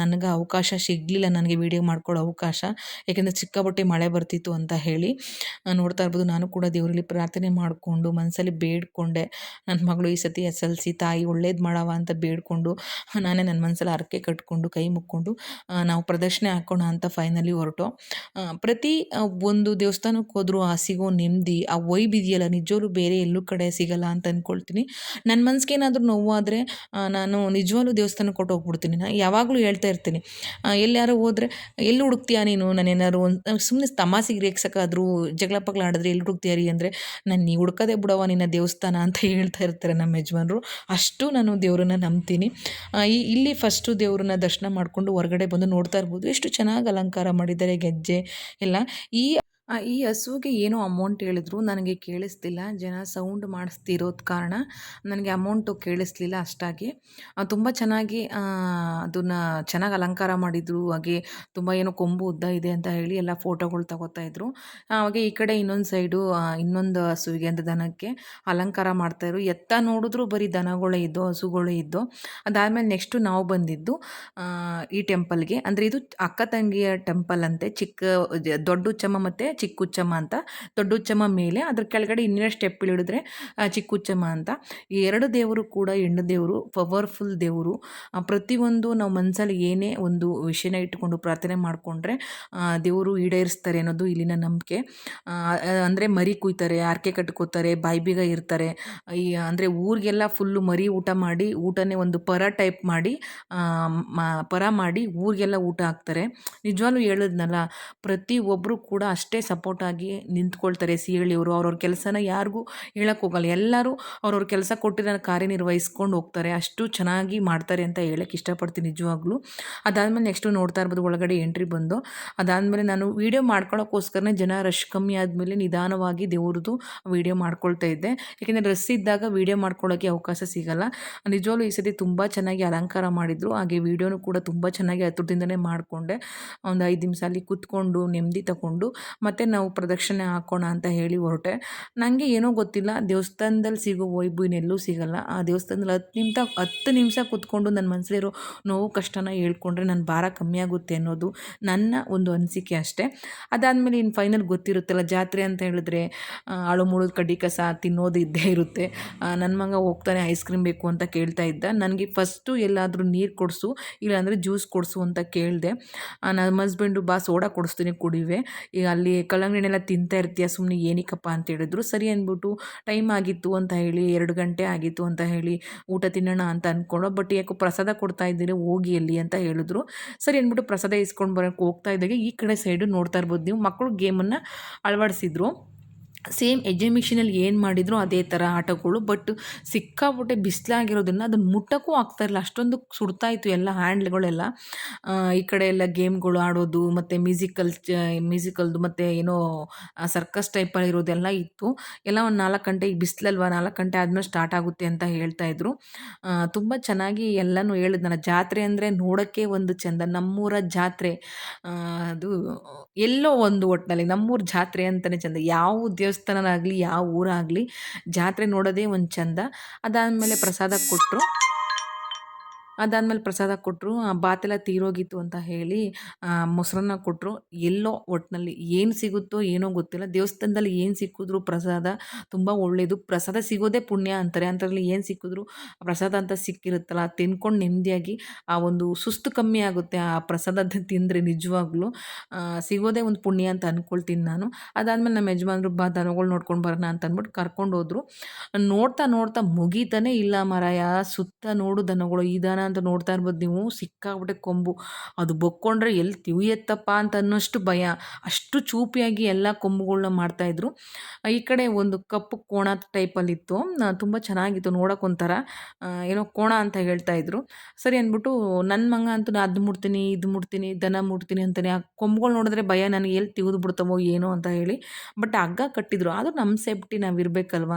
ನನಗೆ ಅವಕಾಶ ಸಿಗಲಿಲ್ಲ ನನಗೆ ವೀಡಿಯೋ ಮಾಡ್ಕೊಳ್ಳೋ ಅವಕಾಶ. ಯಾಕೆಂದರೆ ಬಟ್ಟೆ ಮಳೆ ಬರ್ತಿತ್ತು ಅಂತ ಹೇಳಿ ನೋಡ್ತಾ ಇರ್ಬೋದು. ನಾನು ಕೂಡ ದೇವರಲ್ಲಿ ಪ್ರಾರ್ಥನೆ ಮಾಡಿಕೊಂಡು ಮನಸ್ಸಲ್ಲಿ ಬೇಡ್ಕೊಂಡೆ. ನನ್ನ ಮಗಳು ಈ ಸತಿ ಎಸ್ ಎಲ್ ಸಿ ತಾಯಿ ಒಳ್ಳೇದು ಮಾಡವ ಅಂತ ಬೇಡ್ಕೊಂಡು ಕೇಳಿಕೊಂಡು ನಾನೇ ನನ್ನ ಮನಸ್ಸಲ್ಲಿ ಹರಕೆ ಕಟ್ಕೊಂಡು, ಕೈ ಮುಕ್ಕೊಂಡು ನಾವು ಪ್ರದರ್ಶನೆ ಹಾಕೋಣ ಅಂತ ಫೈನಲಿ ಹೊರಟು. ಪ್ರತಿ ಒಂದು ದೇವಸ್ಥಾನಕ್ಕೆ ಹೋದರೂ ಆ ಸಿಗೋ ನೆಮ್ಮದಿ, ಆ ವೈಬ್ ಇದೆಯಲ್ಲ ನಿಜವಾಗ್ಲೂ ಬೇರೆ ಎಲ್ಲೂ ಕಡೆ ಸಿಗಲ್ಲ ಅಂತ ಅಂದ್ಕೊಳ್ತೀನಿ ನನ್ನ ಮನ್ಸಿಗೆ ಏನಾದರೂ ನೋವಾದರೆ ನಾನು ನಿಜವಾಗ್ಲೂ ದೇವಸ್ಥಾನಕ್ಕೆ ಕೊಟ್ಟು ಹೋಗ್ಬಿಡ್ತೀನಿ. ನಾನು ಯಾವಾಗಲೂ ಹೇಳ್ತಾ ಇರ್ತೀನಿ. ಎಲ್ಲಾರು ಹೋದರೆ, ಎಲ್ಲಿ ಹುಡುಕ್ತೀಯಾ ನೀನು? ನಾನು ಏನಾದ್ರು ಒಂದು ಸುಮ್ಮನೆ ತಮಾಸಿಗೆ ರೇಗ್ಸೋಕ್ಕಾದ್ರೂ ಜಗಳ ಪಗಳ ಆಡಿದ್ರೆ ಎಲ್ಲಿ ಹುಡುಕ್ತೀಯ ರೀ ಅಂದರೆ, ನಾನು ನೀ ಹುಡ್ಕೋದೇ ಬಿಡವ ನಿನ್ನ ದೇವಸ್ಥಾನ ಅಂತ ಹೇಳ್ತಾ ಇರ್ತಾರೆ ನಮ್ಮ ಯಜಮಾನರು. ಅಷ್ಟು ನಾನು ದೇವರನ್ನ ನಂಬ್ತೀನಿ. ಈ, ಇಲ್ಲಿ ಫಸ್ಟು ದೇವ್ರನ್ನ ದರ್ಶನ ಮಾಡಿಕೊಂಡು ಹೊರಗಡೆ ಬಂದು ನೋಡ್ತಾ ಇರ್ಬೋದು. ಎಷ್ಟು ಚೆನ್ನಾಗಿ ಅಲಂಕಾರ ಮಾಡಿದ್ದಾರೆ, ಗೆಜ್ಜೆ ಎಲ್ಲ. ಈ ಈ ಹಸುವಿಗೆ ಏನೋ ಅಮೌಂಟ್ ಹೇಳಿದ್ರು, ನನಗೆ ಕೇಳಿಸ್ತಿಲ್ಲ. ಜನ ಸೌಂಡ್ ಮಾಡಿಸ್ತಿರೋದ್ ಕಾರಣ ನನಗೆ ಅಮೌಂಟು ಕೇಳಿಸ್ಲಿಲ್ಲ ಅಷ್ಟಾಗಿ. ತುಂಬ ಚೆನ್ನಾಗಿ ಅದನ್ನು ಚೆನ್ನಾಗಿ ಅಲಂಕಾರ ಮಾಡಿದರು. ಹಾಗೆ ತುಂಬ ಏನೋ ಕೊಂಬು ಉದ್ದ ಇದೆ ಅಂತ ಹೇಳಿ ಎಲ್ಲ ಫೋಟೋಗಳು ತಗೋತಾ ಇದ್ರು. ಹಾಗೆ ಈ ಕಡೆ ಇನ್ನೊಂದು ಸೈಡು ಇನ್ನೊಂದು ಹಸುವಿಗೆ ಅಂತ ದನಕ್ಕೆ ಅಲಂಕಾರ ಮಾಡ್ತಾಯಿದ್ರು ಎತ್ತ ನೋಡಿದ್ರು ಬರೀ ದನಗಳೇ ಇದ್ದೋ, ಹಸುಗಳೇ ಇದ್ದೋ. ಅದಾದಮೇಲೆ ನೆಕ್ಸ್ಟು ನಾವು ಬಂದಿದ್ದು ಈ ಟೆಂಪಲ್ಗೆ ಅಂದರೆ ಇದು ಅಕ್ಕ ತಂಗಿಯ ಟೆಂಪಲ್ ಅಂತೆ, ಚಿಕ್ಕ, ದೊಡ್ಡ ಉಚ್ಚಮ್ಮ ಮತ್ತು ಚಿಕ್ಕ ಉಚ್ಚಮ್ಮ ಅಂತ, ದೊಡ್ಡ ಉಚ್ಚಮ್ಮ ಮೇಲೆ, ಅದ್ರ ಕೆಳಗಡೆ ಇನ್ನೇ ಸ್ಟೆಪ್ ಇಳಿದ್ರೆ ಚಿಕ್ಕ ಉಚ್ಚಮ್ಮ ಅಂತ. ಈ ಎರಡು ದೇವರು ಕೂಡ ಹೆಣ್ಣು ದೇವರು ಪವರ್ಫುಲ್ ದೇವರು. ಪ್ರತಿಯೊಂದು ನಾವು ಮನಸ್ಸಲ್ಲಿ ಏನೇ ಒಂದು ವಿಷಯನ ಇಟ್ಕೊಂಡು ಪ್ರಾರ್ಥನೆ ಮಾಡಿಕೊಂಡ್ರೆ ದೇವರು ಈಡೇರಿಸ್ತಾರೆ ಅನ್ನೋದು ಇಲ್ಲಿನ ನಂಬಿಕೆ. ಅಂದರೆ ಮರಿ ಕುಯ್ತಾರೆ ಆರ್ಕೆ ಕಟ್ಕೋತಾರೆ, ಬಾಯಿ ಬೀಗ ಇರ್ತಾರೆ. ಈ, ಅಂದರೆ ಊರಿಗೆಲ್ಲ ಫುಲ್ಲು ಮರಿ ಊಟ ಮಾಡಿ, ಊಟನೇ ಒಂದು ಪರ ಟೈಪ್ ಮಾಡಿ ಪರ ಮಾಡಿ ಊರಿಗೆಲ್ಲ ಊಟ ಹಾಕ್ತಾರೆ. ನಿಜವಾಗ್ಲೂ ಹೇಳಿದ್ನಲ್ಲ ಪ್ರತಿಯೊಬ್ಬರು ಕೂಡ ಅಷ್ಟೇ ಸಪೋರ್ಟಾಗಿ ನಿಂತ್ಕೊಳ್ತಾರೆ ಸಿ ಹೇಳಿಯವರು ಅವ್ರವ್ರ ಕೆಲಸನ ಯಾರಿಗೂ ಹೋಗಲ್ಲ. ಎಲ್ಲರೂ ಅವ್ರವ್ರ ಕೆಲಸ ಕೊಟ್ಟಿರೋ ಕಾರ್ಯನಿರ್ವಹಿಸ್ಕೊಂಡು ಹೋಗ್ತಾರೆ. ಅಷ್ಟು ಚೆನ್ನಾಗಿ ಮಾಡ್ತಾರೆ ಅಂತ ಹೇಳಕ್ಕೆ ಇಷ್ಟಪಡ್ತೀನಿ ನಿಜವಾಗ್ಲೂ. ಅದಾದಮೇಲೆ ನೆಕ್ಸ್ಟು ನೋಡ್ತಾ ಇರ್ಬೋದು ಒಳಗಡೆ ಎಂಟ್ರಿ ಬಂದು. ಅದಾದಮೇಲೆ ನಾನು ವೀಡಿಯೋ ಮಾಡ್ಕೊಳ್ಳೋಕ್ಕೋಸ್ಕರನೇ ಜನ ರಶ್ ಕಮ್ಮಿ ಆದಮೇಲೆ ನಿಧಾನವಾಗಿ ದೇವ್ರದ್ದು ವೀಡಿಯೋ ಮಾಡ್ಕೊಳ್ತಾ ಇದ್ದೆ. ಯಾಕೆಂದರೆ ರಸ್ ಇದ್ದಾಗ ವೀಡಿಯೋ ಮಾಡ್ಕೊಳ್ಳೋಕ್ಕೆ ಅವಕಾಶ ಸಿಗಲ್ಲ. ನಿಜವಾಗ್ಲೂ ಈ ಸತಿ ತುಂಬ ಚೆನ್ನಾಗಿ ಅಲಂಕಾರ ಮಾಡಿದರು. ಹಾಗೆ ವೀಡಿಯೋನು ಕೂಡ ತುಂಬ ಚೆನ್ನಾಗಿ ಹತ್ತಿರದಿಂದನೇ ಮಾಡಿಕೊಂಡೆ. ಒಂದು ಐದು ನಿಮಿಷ ಅಲ್ಲಿ ಕೂತ್ಕೊಂಡು, ನೆಮ್ಮದಿ ತಗೊಂಡು. ಮತ್ತೆ ನಾವು ಪ್ರದಕ್ಷಿಣೆ ಹಾಕೋಣ ಅಂತ ಹೇಳಿ ಹೊರಟೆ. ನನಗೆ ಏನೋ ಗೊತ್ತಿಲ್ಲ, ದೇವಸ್ಥಾನದಲ್ಲಿ ಸಿಗೋ ವೈಬು ಇನ್ನೆಲ್ಲೂ ಸಿಗಲ್ಲ. ಆ ದೇವಸ್ಥಾನದಲ್ಲಿ ಹತ್ತು ನಿಮಿಷ ಹತ್ತು ನಿಮಿಷ ಕೂತ್ಕೊಂಡು ನನ್ನ ಮನಸ್ಸಲ್ಲಿರೋ ನೋವು, ಕಷ್ಟನ ಹೇಳ್ಕೊಂಡ್ರೆ ನನ್ನ ಭಾರ ಕಮ್ಮಿ ಆಗುತ್ತೆ ಅನ್ನೋದು ನನ್ನ ಒಂದು ಅನಿಸಿಕೆ ಅಷ್ಟೇ. ಅದಾದಮೇಲೆ ಇನ್ನು ಫೈನಲ್ ಗೊತ್ತಿರುತ್ತಲ್ಲ, ಜಾತ್ರೆ ಅಂತ ಹೇಳಿದ್ರೆ ಅಳು ಮುಳುದು ಕಡ್ಡಿ ಕಸ ತಿನ್ನೋದು ಇದ್ದೇ ಇರುತ್ತೆ. ನನ್ನ ಮಗ ಹೋಗ್ತಾನೆ ಐಸ್ ಕ್ರೀಮ್ ಬೇಕು ಅಂತ ಕೇಳ್ತಾ ಇದ್ದ. ನನಗೆ ಫಸ್ಟು ಎಲ್ಲಾದರೂ ನೀರು ಕೊಡಿಸು, ಇಲ್ಲಾಂದರೆ ಜ್ಯೂಸ್ ಕೊಡಿಸು ಅಂತ ಕೇಳಿದೆ. ನಮ್ಮ ಹಸ್ಬೆಂಡು ಬಾ, ಸೋಡಾ ಕೊಡಿಸ್ತೀನಿ ಕುಡಿವೆ. ಈಗ ಅಲ್ಲಿ ಕಲ್ಲಂಗಡಿನೆಲ್ಲ ತಿಂತಾ ಇರ್ತೀಯ ಸುಮ್ಮನೆ ಏನಕ್ಕಪ್ಪ ಅಂತ ಹೇಳಿದ್ರು. ಸರಿ ಅಂದ್ಬಿಟ್ಟು ಟೈಮ್ ಆಗಿತ್ತು ಅಂತ ಹೇಳಿ, ಎರಡು ಗಂಟೆ ಆಗಿತ್ತು ಅಂತ ಹೇಳಿ, ಊಟ ತಿನ್ನೋಣ ಅಂತ ಅಂದ್ಕೊಂಡು ಬಟ್ ಯಾಕೋ ಪ್ರಸಾದ ಕೊಡ್ತಾ ಇದ್ದೀರಿ, ಹೋಗಿ ಎಲ್ಲಿ ಅಂತ ಹೇಳಿದ್ರು. ಸರಿ ಅಂದ್ಬಿಟ್ಟು ಪ್ರಸಾದ ಇಸ್ಕೊಂಡು ಬರೋಕ್ಕೆ ಹೋಗ್ತಾ ಇದ್ದಾಗ, ಈ ಕಡೆ ಸೈಡು ನೋಡ್ತಾ ಇರ್ಬೋದು. ನೀವು ಮಕ್ಕಳು ಗೇಮನ್ನು ಅಳವಡಿಸಿದ್ರು. ಸೇಮ್ ಎಜಿಮಿಷನಲ್ಲಿ ಏನು ಮಾಡಿದ್ರು ಅದೇ ಥರ ಆಟಗಳು, ಬಟ್ ಸಿಕ್ಕಾಪಟ್ಟೆ ಬಿಸಿಲಾಗಿರೋದನ್ನು ಅದನ್ನು ಮುಟ್ಟಕ್ಕೂ ಆಗ್ತಾ ಇರಲಿಲ್ಲ. ಅಷ್ಟೊಂದು ಸುಡ್ತಾ ಇತ್ತು ಎಲ್ಲ ಹ್ಯಾಂಡ್ಲ್ಗಳೆಲ್ಲ. ಈ ಕಡೆ ಎಲ್ಲ ಗೇಮ್ಗಳು ಆಡೋದು, ಮತ್ತು ಮ್ಯೂಸಿಕಲ್ ಮ್ಯೂಸಿಕಲ್ದು ಮತ್ತು ಏನೋ ಸರ್ಕಸ್ ಟೈಪಲ್ಲಿ ಇರೋದೆಲ್ಲ ಇತ್ತು. ಎಲ್ಲ ಒಂದು ನಾಲ್ಕು ಗಂಟೆ, ಈಗ ಬಿಸಿಲಲ್ವ, ನಾಲ್ಕು ಗಂಟೆ ಆದಮೇಲೆ ಸ್ಟಾರ್ಟ್ ಆಗುತ್ತೆ ಅಂತ ಹೇಳ್ತಾ ಇದ್ರು. ತುಂಬ ಚೆನ್ನಾಗಿ ಎಲ್ಲನೂ ಹೇಳಿದ್ನಲ್ಲ ಜಾತ್ರೆ ಅಂದರೆ ನೋಡೋಕ್ಕೆ ಒಂದು ಚೆಂದ. ನಮ್ಮೂರ ಜಾತ್ರೆ ಅದು ಎಲ್ಲೋ ಒಂದು ಒಟ್ಟಿನಲ್ಲಿ ನಮ್ಮೂರ ಜಾತ್ರೆ ಅಂತಲೇ ಚೆಂದ. ಯಾವ ದೇವಸ್ಥಾನನಾಗಲಿ ಯಾವ ಊರಾಗಲಿ ಜಾತ್ರೆ ನೋಡೋದೇ ಒಂದು ಚಂದ. ಅದಾದಮೇಲೆ ಪ್ರಸಾದ ಕೊಟ್ಟರು ಅದಾದಮೇಲೆ ಪ್ರಸಾದ ಕೊಟ್ಟರು ಬಾತೆಲ್ಲ ತೀರೋಗಿತ್ತು ಅಂತ ಹೇಳಿ ಮೊಸರನ್ನ ಕೊಟ್ಟರು ಎಲ್ಲೋ ಒಟ್ಟಿನಲ್ಲಿ ಏನು ಸಿಗುತ್ತೋ ಏನೋ ಗೊತ್ತಿಲ್ಲ. ದೇವಸ್ಥಾನದಲ್ಲಿ ಏನು ಸಿಕ್ಕಿದ್ರು ಪ್ರಸಾದ ತುಂಬ ಒಳ್ಳೆಯದು ಪ್ರಸಾದ ಸಿಗೋದೇ ಪುಣ್ಯ ಅಂತಾರೆ. ಅಂಥದ್ರಲ್ಲಿ ಏನು ಸಿಕ್ಕಿದ್ರು, ಪ್ರಸಾದ ಅಂತ ಸಿಕ್ಕಿರುತ್ತಲ್ಲ ತಿನ್ಕೊಂಡು ನೆಮ್ಮದಿಯಾಗಿ ಆ ಒಂದು ಸುಸ್ತು ಕಮ್ಮಿ ಆಗುತ್ತೆ ಆ ಪ್ರಸಾದ ತಿಂದರೆ ನಿಜವಾಗ್ಲೂ. ಸಿಗೋದೇ ಒಂದು ಪುಣ್ಯ ಅಂತ ಅಂದ್ಕೊಳ್ತೀನಿ ನಾನು. ಅದಾದಮೇಲೆ ನಮ್ಮ ಯಜಮಾನ್ರು, ಬಾ, ದನಗಳು ನೋಡ್ಕೊಂಡು ಬರೋಣ ಅಂತ ಅಂದ್ಬಿಟ್ಟು ಕರ್ಕೊಂಡು ಹೋದ್ರು ನೋಡ್ತಾ ನೋಡ್ತಾ ಮುಗೀತಾನೆ ಇಲ್ಲ ಮರಾಯ. ಸುತ್ತ ನೋಡು ದನಗಳು. ಈ ದನ ಅಂತ ನೋಡ್ತಾ ಇರ್ಬೋದು ನೀವು ಸಿಕ್ಕಾಗ್ಬಿಟ್ಟೆ ಕೊಂಬು. ಅದು ಬೊಕ್ಕೊಂಡ್ರೆ ಎಲ್ಲಿ ತಿವಿಯತ್ತಪ್ಪ ಅಂತ ಅನ್ನೋಷ್ಟು ಭಯ. ಅಷ್ಟು ಚೂಪಿಯಾಗಿ ಎಲ್ಲ ಕೊಂಬುಗಳನ್ನ ಮಾಡ್ತಾಯಿದ್ರು ಈ ಕಡೆ ಒಂದು ಕಪ್ಪು ಕೋಣ ಟೈಪಲ್ಲಿತ್ತು. ತುಂಬ ಚೆನ್ನಾಗಿತ್ತು ನೋಡೋಕೆ ಒಂಥರ. ಏನೋ ಕೋಣ ಅಂತ ಹೇಳ್ತಾ ಇದ್ರು. ಸರಿ ಅಂದ್ಬಿಟ್ಟು ನನ್ನ ಮಗ ಅಂತೂ ನಾನು ಅದು ಮುಡ್ತೀನಿ, ಇದು ಮುಡ್ತೀನಿ, ದನ ಮುಡ್ತೀನಿ ಅಂತಾನೆ ಆ ಕೊಂಬುಗಳು ನೋಡಿದ್ರೆ ಭಯ, ನನಗೆ ಎಲ್ಲಿ ತೆಗೆದು ಬಿಡ್ತಾವೋ ಏನೋ ಅಂತ ಹೇಳಿ. ಬಟ್ ಹಗ್ಗ ಕಟ್ಟಿದ್ರು. ಆದರೂ ನಮ್ಮ ಸೇಫ್ಟಿ ನಾವು ಇರಬೇಕಲ್ವ?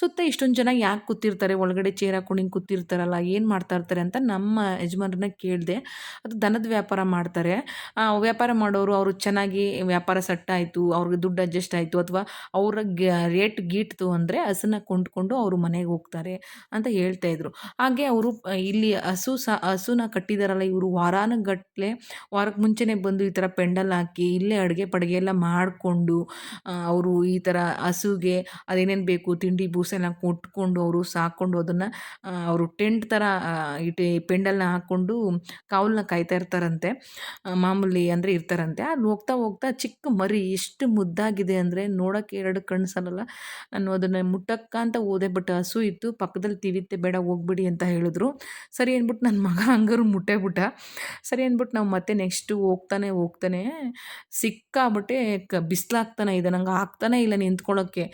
ಸುತ್ತ ಇಷ್ಟೊಂದು ಜನ ಯಾಕೆ ಕೂತಿರ್ತಾರೆ? ಒಳಗಡೆ ಚೇರ್ ಹಾಕೊಂಡು ಹಿಂಗೆ ಕೂತಿರ್ತಾರಲ್ಲ, ಏನು ಮಾಡ್ತಾ ಇರ್ತಾರೆ ಅಂತ ನಮ್ಮ ಯಜಮಾನ್ರನ್ನ ಕೇಳಿದೆ, ಅದು ದನದ ವ್ಯಾಪಾರ ಮಾಡ್ತಾರೆ. ವ್ಯಾಪಾರ ಮಾಡೋರು ಅವರು ಚೆನ್ನಾಗಿ ವ್ಯಾಪಾರ ಸೆಟ್ ಆಯಿತು ಅವ್ರಿಗೆ ದುಡ್ಡು ಅಡ್ಜಸ್ಟ್ ಆಯಿತು, ಅಥವಾ ಅವರ ರೇಟ್ ಗೀಟ್ತು ಅಂದರೆ ಹಸನ್ನ ಕೊಂಡ್ಕೊಂಡು ಅವರು ಮನೆಗೆ ಹೋಗ್ತಾರೆ ಅಂತ ಹೇಳ್ತಾ ಇದ್ರು. ಹಾಗೆ ಅವರು, ಇಲ್ಲಿ ಹಸು ಸಹ ಹಸುನ ಕಟ್ಟಿದಾರಲ್ಲ ಇವರು ವಾರಾನಗಟ್ಟಲೆ ವಾರಕ್ಕೆ ಮುಂಚೆನೇ ಬಂದು ಈ ಥರ ಪೆಂಡಲ್ ಹಾಕಿ ಇಲ್ಲೇ ಅಡುಗೆ ಪಡುಗೆ ಎಲ್ಲ ಮಾಡಿಕೊಂಡು ಅವರು ಈ ಥರ ಹಸುಗೆ ಅದೇನೇನು ಬೇಕು, ತಿಂಡಿ, ಬೂಸೆಲ್ಲ ಕೊಟ್ಕೊಂಡು ಅವರು ಸಾಕೊಂಡು ಅದನ್ನು ಅವರು ಟೆಂಟ್ ಥರ ಇಟ್ಟು ಪೆಂಡಲ್ನ ಹಾಕ್ಕೊಂಡು ಕಾವಲನ್ನ ಕಾಯ್ತಾ ಇರ್ತಾರಂತೆ. ಮಾಮೂಲಿ ಅಂದರೆ ಇರ್ತಾರಂತೆ. ಅದು ಹೋಗ್ತಾ ಹೋಗ್ತಾ ಚಿಕ್ಕ ಮರಿ ಎಷ್ಟು ಮುದ್ದಾಗಿದೆ ಅಂದರೆ ನೋಡೋಕ್ಕೆ ಎರಡು ಕಣ್ಣು ನಾನು ಅದನ್ನು ಮುಟ್ಟಕ್ಕ ಅಂತ ಓದೆ ಬಟ್ ಹಸು ಇತ್ತು. ಪಕ್ಕದಲ್ಲಿ ತಿವಿತ್ತೆ, ಬೇಡ ಹೋಗ್ಬಿಡಿ ಅಂತ ಹೇಳಿದ್ರು. ಸರಿ ಅಂದ್ಬಿಟ್ಟು ನನ್ನ ಮಗ ಹಂಗಾರು ಮುಟ್ಟೆ ಬಿಟ್ಟ ಸರಿ ಅಂದ್ಬಿಟ್ಟು ನಾವು ಮತ್ತೆ ನೆಕ್ಸ್ಟು ಹೋಗ್ತಾನೆ ಹೋಗ್ತಾನೆ ಸಿಕ್ಕಾಬಿಟ್ಟೆ ಕ, ಬಿಸಿಲಾಗ್ತಾನೆ ಇದೆ. ನಂಗೆ ಆಗ್ತಾನೆ ಇಲ್ಲ ನಿಂತ್ಕೊಳ್ಳೋಕ್ಕೆ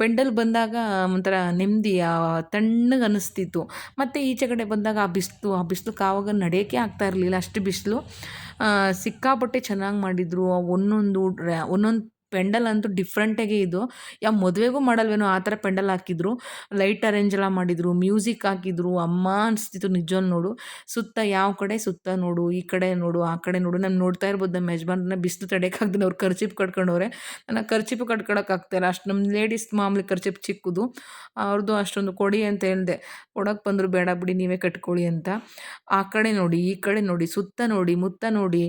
ಪೆಂಡಲ್ ಬಂದಾಗ ಒಂಥರ ನೆಮ್ಮದಿ ತಣ್ಣಗೆ ಅನ್ನಿಸ್ತಿತ್ತು ಮತ್ತು ಈಚೆ ಕಡೆ ಬಂದಾಗ ಆ ಬಿಸಿಲು ಆ ಬಿಸಿಲು ಕಾವಾಗ ನಡೆಯೋಕ್ಕೆ ಆಗ್ತಾ ಇರಲಿಲ್ಲ ಅಷ್ಟು ಬಿಸಿಲು. ಸಿಕ್ಕಾಪಟ್ಟೆ ಚೆನ್ನಾಗಿ ಮಾಡಿದರು. ಒಂದೊಂದು ಒಂದೊಂದು ಪೆಂಡಲ್ ಅಂತೂ ಡಿಫ್ರೆಂಟಾಗೆ ಇದು. ಯಾವ ಮದುವೆಗೂ ಮಾಡಲ್ವೇನೋ ಆ ಥರ ಪೆಂಡಲ್ ಹಾಕಿದ್ರು. ಲೈಟ್ ಅರೇಂಜ್ ಎಲ್ಲ ಮಾಡಿದರು ಮ್ಯೂಸಿಕ್ ಹಾಕಿದ್ರು, ಅಮ್ಮ ಅನಿಸ್ತಿತ್ತು ನಿಜವನ್ನ ನೋಡು. ಸುತ್ತ ಯಾವ ಕಡೆ ಸುತ್ತ ನೋಡು, ಈ ಕಡೆ ನೋಡು, ಆ ಕಡೆ ನೋಡು. ನಾನು ನೋಡ್ತಾ ಇರ್ಬೋದು ನಮ್ಮ ಯಜಮಾನ್ರನ್ನ ಬಿಸಿಲು ತಡೆಯೋಕ್ಕಾಗ್ದಿನ ಅವ್ರು ಖರ್ಚಿಪ್ ಕಟ್ಕೊಂಡವ್ರೆ. ನನಗೆ ಖರ್ಚಿಪ್ ಕಟ್ಕೊಳಕ್ಕಾಗ್ತಾಯಿಲ್ಲ ಅಷ್ಟು ನಮ್ಮ ಲೇಡೀಸ್ ಮಾಮೂಲಿ ಖರ್ಚಿಪ್ ಚಿಕ್ಕದು. ಅವ್ರದ್ದು ಅಷ್ಟೊಂದು ಕೊಡಿ ಅಂತ ಹೇಳಿದೆ. ಕೊಡೋಕೆ ಬಂದರು ಬೇಡ ಬಿಡಿ, ನೀವೇ ಕಟ್ಕೊಳ್ಳಿ ಅಂತ. ಆ ಕಡೆ ನೋಡಿ, ಈ ಕಡೆ ನೋಡಿ, ಸುತ್ತ ನೋಡಿ, ಮುತ್ತ ನೋಡಿ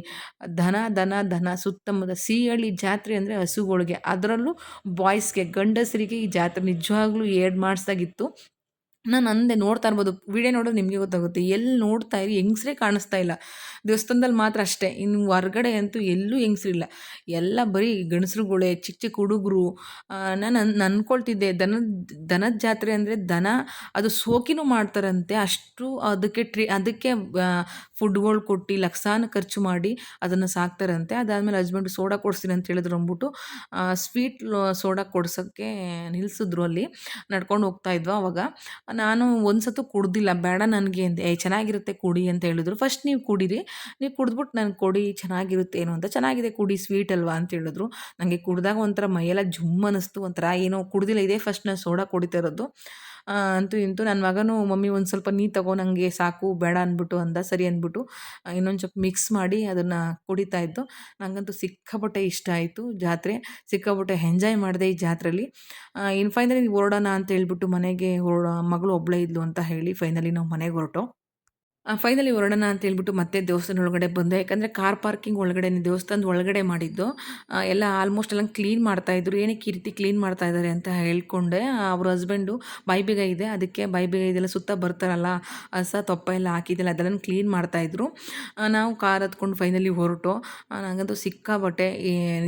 ದನ ದನ ದನ ಸುತ್ತಮುತ್ತ ಸಿಹಳ್ಳಿ ಜಾತ್ರೆ ಅಂದರೆ ಹಸುಗಳಿಗೆ. ಅದರಲ್ಲೂ ಬಾಯ್ಸ್ಗೆ ಗಂಡಸರಿಗೆ ಈ ಜಾತ್ರೆ ನಿಜವಾಗ್ಲೂ ಏಡ್ ಮಾಡಿಸ್ದಾಗಿತ್ತು ನಾನು ಅಂದೆ ನೋಡ್ತಾ ಇರ್ಬೋದು ವಿಡಿಯೋ ನೋಡೋದು ನಿಮಗೆ ಗೊತ್ತಾಗುತ್ತೆ. ಎಲ್ಲಿ ನೋಡ್ತಾ ಇರಿ, ಹೆಂಗಸ್ರೇ ಕಾಣಿಸ್ತಾ ಇಲ್ಲ. ದೇವಸ್ಥಾನದಲ್ಲಿ ಮಾತ್ರ ಅಷ್ಟೇ. ಇನ್ನು ಹೊರ್ಗಡೆ ಅಂತೂ ಎಲ್ಲೂ ಹೆಂಗಸ್ರಿಲ್ಲ ಎಲ್ಲ ಬರೀ ಗಂಡಸ್ರುಗಳೇ ಚಿಕ್ಕ ಚಿಕ್ಕ ಹುಡುಗರು. ನಾನು ಅನ್ ಅನ್ಕೊಳ್ತಿದ್ದೆ ದನದ ದನದ ಜಾತ್ರೆ ಅಂದರೆ ದನ ಅದು ಸೋಕಿನೂ ಮಾಡ್ತಾರಂತೆ. ಅಷ್ಟು ಅದಕ್ಕೆ ಟ್ರೀ, ಅದಕ್ಕೆ ಫುಡ್ಗಳು ಕೊಟ್ಟು ಲಕ್ಷಾನ ಖರ್ಚು ಮಾಡಿ ಅದನ್ನು ಸಾಕ್ತಾರಂತೆ. ಅದಾದಮೇಲೆ ಹಸ್ಬೆಂಡ್ ಸೋಡಾ ಕೊಡಿಸ್ತೀನಿ ಅಂತ ಹೇಳಿದ್ರು ಅಂದ್ಬಿಟ್ಟು ಸ್ವೀಟ್ ಸೋಡಾ ಕೊಡ್ಸೋಕ್ಕೆ ನಿಲ್ಲಿಸಿದ್ರು ಅಲ್ಲಿ. ನಡ್ಕೊಂಡು ಹೋಗ್ತಾ ಇದ್ವು ಅವಾಗ. ನಾನು ಒಂದು ಸತು ಕುಡ್ದಿಲ್ಲ, ಬೇಡ ನನಗೆ ಅಂತ ಏ ಚೆನ್ನಾಗಿರುತ್ತೆ ಕುಡಿ ಅಂತ ಹೇಳಿದ್ರು. ಫಸ್ಟ್ ನೀವು ಕುಡೀರಿ, ನೀವು ಕುಡಿದ್ಬಿಟ್ಟು ನನಗೆ ಕೊಡಿ ಚೆನ್ನಾಗಿರುತ್ತೆ ಏನು ಅಂತ. ಚೆನ್ನಾಗಿದೆ ಕುಡಿ, ಸ್ವೀಟ್ ಅಲ್ವಾ? ಅಂತ ಹೇಳಿದ್ರು. ನನಗೆ ಕುಡಿದಾಗ ಒಂಥರ ಮೈಯೆಲ್ಲ ಜುಮ್ ಅನ್ನಿಸ್ತು ಒಂಥರ ಏನೋ ಕುಡ್ದಿಲ್ಲ. ಇದೇ ಫಸ್ಟ್ ನಾನು ಸೋಡಾ ಕುಡಿತಾ ಇರೋದು. ಅಂತೂ ಇಂತೂ ನನ್ನ ಮಗನೂ, ಮಮ್ಮಿ ಒಂದು ಸ್ವಲ್ಪ ನೀ ತಗೋ ನನಗೆ ಸಾಕು, ಬೇಡ ಅಂದ್ಬಿಟ್ಟು ಅಂದ, ಸರಿ ಅಂದ್ಬಿಟ್ಟು ಇನ್ನೊಂದು ಸ್ವಲ್ಪ ಮಿಕ್ಸ್ ಮಾಡಿ ಅದನ್ನು ಕುಡಿತಾ ಇದ್ದು ನನಗಂತೂ ಸಿಕ್ಕಾಪಟ್ಟೆ ಇಷ್ಟ ಆಯಿತು ಜಾತ್ರೆ. ಸಿಕ್ಕಾಪಟ್ಟೆ ಎಂಜಾಯ್ ಮಾಡಿದೆ ಈ ಜಾತ್ರೆಯಲ್ಲಿ ಇನ್ನು ಫೈನಲಿ ಹೊರಡೋಣ ಅಂತ ಹೇಳ್ಬಿಟ್ಟು ಮನೆಗೆ ಹೊರ ಮಗಳು ಒಬ್ಬಳೇ ಇದ್ಲು ಅಂತ ಹೇಳಿ ಫೈನಲಿ ನಾವು ಮನೆಗೆ ಹೊರಟು. ಫೈನಲಿ ಹೊರಡೋಣ ಅಂತ ಹೇಳ್ಬಿಟ್ಟು ಮತ್ತೆ ದೇವಸ್ಥಾನ ಒಳಗಡೆ ಬಂದೆ. ಯಾಕಂದರೆ ಕಾರ್ ಪಾರ್ಕಿಂಗ್ ಒಳಗಡೆ, ದೇವಸ್ಥಾನದ ಒಳಗಡೆ ಮಾಡಿದ್ದು. ಎಲ್ಲ ಆಲ್ಮೋಸ್ಟ್ ಎಲ್ಲ ಕ್ಲೀನ್ ಮಾಡ್ತಾಯಿದ್ರು ಏನಕ್ಕೆ ಈ ರೀತಿ ಕ್ಲೀನ್ ಮಾಡ್ತಾ ಇದ್ದಾರೆ ಅಂತ ಹೇಳ್ಕೊಂಡೆ. ಅವ್ರ ಹಸ್ಬೆಂಡು ಬೈಬೇಗ ಇದೆ. ಅದಕ್ಕೆ ಬೈಬೇಗ ಇದೆಲ್ಲ ಸುತ್ತ ಬರ್ತಾರಲ್ಲ ಹಸ ತೊಪ್ಪ ಎಲ್ಲ ಹಾಕಿದ್ದೆಲ್ಲ ಅದೆಲ್ಲ ಕ್ಲೀನ್ ಮಾಡ್ತಾಯಿದ್ರು ಇದ್ದರು ನಾವು ಕಾರ್ ಹತ್ಕೊಂಡು ಫೈನಲಿ ಹೊರಟು. ನನಗಂತೂ ಸಿಕ್ಕಾಬಟ್ಟೆ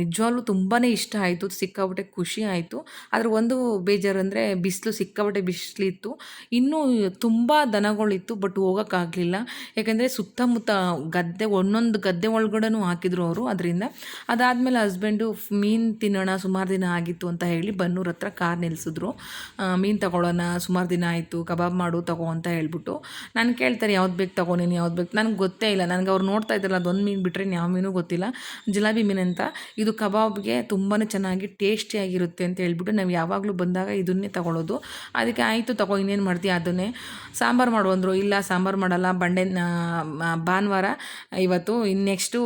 ನಿಜವಾಗ್ಲೂ ತುಂಬಾ ಇಷ್ಟ ಆಯಿತು. ಸಿಕ್ಕಾಬಟ್ಟೆ ಖುಷಿ ಆಯಿತು. ಆದರೆ ಒಂದು ಬೇಜಾರು ಅಂದರೆ ಬಿಸಿಲು ಸಿಕ್ಕಾಬಟ್ಟೆ ಬಿಸಿಲಿತ್ತು. ಇನ್ನೂ ತುಂಬ ದನಗಳಿತ್ತು ಬಟ್ ಹೋಗೋಕ್ಕಾಗಲಿಲ್ಲ. ಯಾಕೆಂದರೆ ಸುತ್ತಮುತ್ತ ಗದ್ದೆ, ಒಂದೊಂದು ಗದ್ದೆ ಒಳಗಡೆನೂ ಹಾಕಿದ್ರು ಅವರು. ಅದರಿಂದ ಅದಾದಮೇಲೆ ಹಸ್ಬೆಂಡು ಮೀನು ತಿನ್ನೋಣ, ಸುಮಾರು ದಿನ ಆಗಿತ್ತು ಅಂತ ಹೇಳಿ ಬನ್ನೂರ ಹತ್ರ ಕಾರ್ ನಿಲ್ಲಿಸಿದ್ರು ಮೀನು ತಗೊಳ್ಳೋಣ, ಸುಮಾರು ದಿನ ಆಯಿತು, ಕಬಾಬ್ ಮಾಡು, ತಗೋ ಅಂತ ಹೇಳ್ಬಿಟ್ಟು. ನಾನು ಕೇಳ್ತಾರೆ, ಯಾವ್ದು ಬೇಕು ತಗೋ ನೀನು, ಯಾವ್ದು ಬೇಕು. ನನಗೆ ಗೊತ್ತೇ ಇಲ್ಲ. ನನಗೆ ಅವ್ರು ನೋಡ್ತಾ ಇದ್ರಲ್ಲ, ಅದೊಂದು ಮೀನು ಬಿಟ್ಟರೆ ಯಾವ ಮೀನು ಗೊತ್ತಿಲ್ಲ. ಜಿಲಾಬಿ ಮೀನು ಅಂತ. ಇದು ಕಬಾಬ್ಗೆ ತುಂಬಾ ಚೆನ್ನಾಗಿ ಟೇಸ್ಟಿಯಾಗಿರುತ್ತೆ ಅಂತ ಹೇಳ್ಬಿಟ್ಟು ನಾವು ಯಾವಾಗಲೂ ಬಂದಾಗ ಇದನ್ನೇ ತಗೊಳ್ಳೋದು ಅದಕ್ಕೆ ಆಯಿತು ತಗೋ, ಇನ್ನೇನು ಮಾಡ್ತೀಯ ಅದನ್ನೇ. ಸಾಂಬಾರು ಮಾಡು ಅಂದರು. ಇಲ್ಲ, ಸಾಂಬಾರು ಮಾಡಲ್ಲ ಬಂಡೆ ಭಾನುವಾರ ಇವತ್ತು ಇನ್ನು ನೆಕ್ಸ್ಟು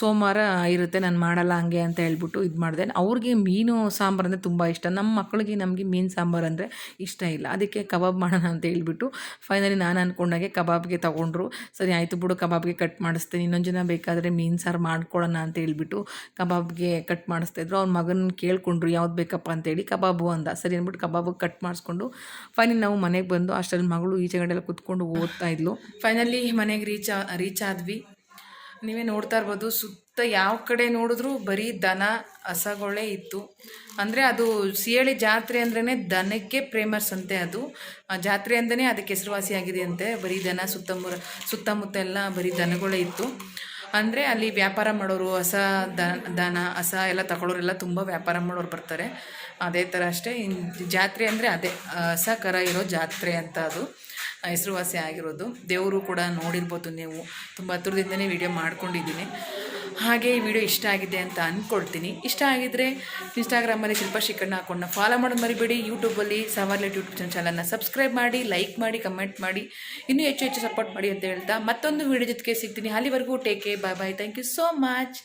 ಸೋಮವಾರ ಇರುತ್ತೆ, ನಾನು ಮಾಡಲ್ಲ ಹಂಗೆ ಅಂತ ಹೇಳ್ಬಿಟ್ಟು ಇದು ಮಾಡಿದೆ. ಅವ್ರಿಗೆ ಮೀನು ಸಾಂಬಾರು ಅಂದರೆ ತುಂಬ ಇಷ್ಟ. ನಮ್ಮ ಮಕ್ಕಳಿಗೆ ನಮಗೆ ಮೀನು ಸಾಂಬಾರು ಅಂದರೆ ಇಷ್ಟ ಇಲ್ಲ. ಅದಕ್ಕೆ ಕಬಾಬ್ ಮಾಡೋಣ ಅಂತ ಹೇಳ್ಬಿಟ್ಟು ಫೈನಲಿ ನಾನು ಅಂದ್ಕೊಂಡಾಗೆ ಕಬಾಬ್ಗೆ ತೊಗೊಂಡ್ರು. ಸರಿ, ಆಯಿತು ಬಿಡು, ಕಬಾಬ್ಗೆ ಕಟ್ ಮಾಡಿಸ್ತೀನಿ. ಇನ್ನೊಂದು ಜನ ಬೇಕಾದರೆ ಮೀನು ಸಾರು ಮಾಡ್ಕೊಳ್ಳೋಣ ಅಂತ ಹೇಳ್ಬಿಟ್ಟು ಕಬಾಬ್ಗೆ ಕಟ್ ಮಾಡಿಸ್ತಾಯಿದ್ರು ಅವ್ರ ಮಗನ ಕೇಳ್ಕೊಂಡ್ರು, ಯಾವ್ದು ಬೇಕಪ್ಪ ಅಂತೇಳಿ ಕಬಾಬು ಅಂದ. ಸರಿ ಅಂದ್ಬಿಟ್ಟು ಕಬಾಬು ಕಟ್ ಮಾಡಿಸ್ಕೊಂಡು ಫೈನಲಿ ನಾವು ಮನೆಗೆ ಬಂದು, ಅಷ್ಟರಲ್ಲಿ ಮಗಳು ಈಚೆಗಡೆಲ್ಲ ಕುತ್ಕೊಂಡು ಓದ್ತಾ ಇದ್ಲು. ಫೈನಲಿ ಮನೆಗೆ ರೀಚ್ ರೀಚ್ ಆದ್ವಿ. ನೀವೇ ನೋಡ್ತಾ ಇರ್ಬೋದು, ಸುತ್ತ ಯಾವ ಕಡೆ ನೋಡಿದ್ರು ಬರೀ ದನ, ಹಸಗಳೇ ಇತ್ತು. ಅಂದರೆ ಅದು ಸಿಯಳಿ ಜಾತ್ರೆ ಅಂದ್ರೇ ದನಕ್ಕೆ ಪ್ರೇಮರ್ಸ್ ಅಂತೆ ಅದು. ಜಾತ್ರೆ ಅಂದೇ ಅದಕ್ಕೆ ಹೆಸರುವಾಸಿಯಾಗಿದೆ ಅಂತೆ. ಬರೀ ದನ, ಸುತ್ತಮುರ ಸುತ್ತಮುತ್ತ ಎಲ್ಲ ಬರೀ ದನಗಳೇ ಇತ್ತು. ಅಂದರೆ ಅಲ್ಲಿ ವ್ಯಾಪಾರ ಮಾಡೋರು, ಹೊಸ ದನ, ಹಸ ಎಲ್ಲ ತಗೊಳ್ಳೋರೆಲ್ಲ ತುಂಬ ವ್ಯಾಪಾರ ಮಾಡೋರು ಬರ್ತಾರೆ. ಅದೇ ಥರ ಅಷ್ಟೇ. ಜಾತ್ರೆ ಅಂದರೆ ಅದೇ ಹಸ, ಕರ ಇರೋ ಜಾತ್ರೆ ಅಂತ ಅದು. ಹೆಸರುವಾಸಿ ಆಗಿರೋದು. ದೇವರು ಕೂಡ ನೋಡಿರ್ಬೋದು ನೀವು. ತುಂಬ ಹತ್ರದಿಂದನೇ ವಿಡಿಯೋ ಮಾಡ್ಕೊಂಡಿದ್ದೀನಿ. ಹಾಗೆ ಈ ವಿಡಿಯೋ ಇಷ್ಟ ಆಗಿದೆ ಅಂತ ಅಂದ್ಕೊಳ್ತೀನಿ ಇಷ್ಟ ಆಗಿದ್ದರೆ ಇನ್ಸ್ಟಾಗ್ರಾಮಲ್ಲಿ ಶಿಲ್ಪ ಶಿಖಂಡ ಹಾಕೊಂಡು ಫಾಲೋ ಮಾಡೋದು ಮರಿಬೇಡಿ. ಯೂಟ್ಯೂಬಲ್ಲಿ ಸವಾರ್ಲೆಟ್ ಯೂಟ್ಯೂಬ್ ಚಾನಲನ್ನು ಸಬ್ಸ್ಕ್ರೈಬ್ ಮಾಡಿ ಲೈಕ್ ಮಾಡಿ ಕಮೆಂಟ್ ಮಾಡಿ. ಇನ್ನೂ ಹೆಚ್ಚು ಹೆಚ್ಚು ಸಪೋರ್ಟ್ ಮಾಡಿ ಅಂತ ಹೇಳ್ತಾ ಮತ್ತೊಂದು ವಿಡಿಯೋ ಜೊತೆಗೆ ಸಿಗ್ತೀನಿ. ಅಲ್ಲಿವರೆಗೂ take care bye bye thank you so much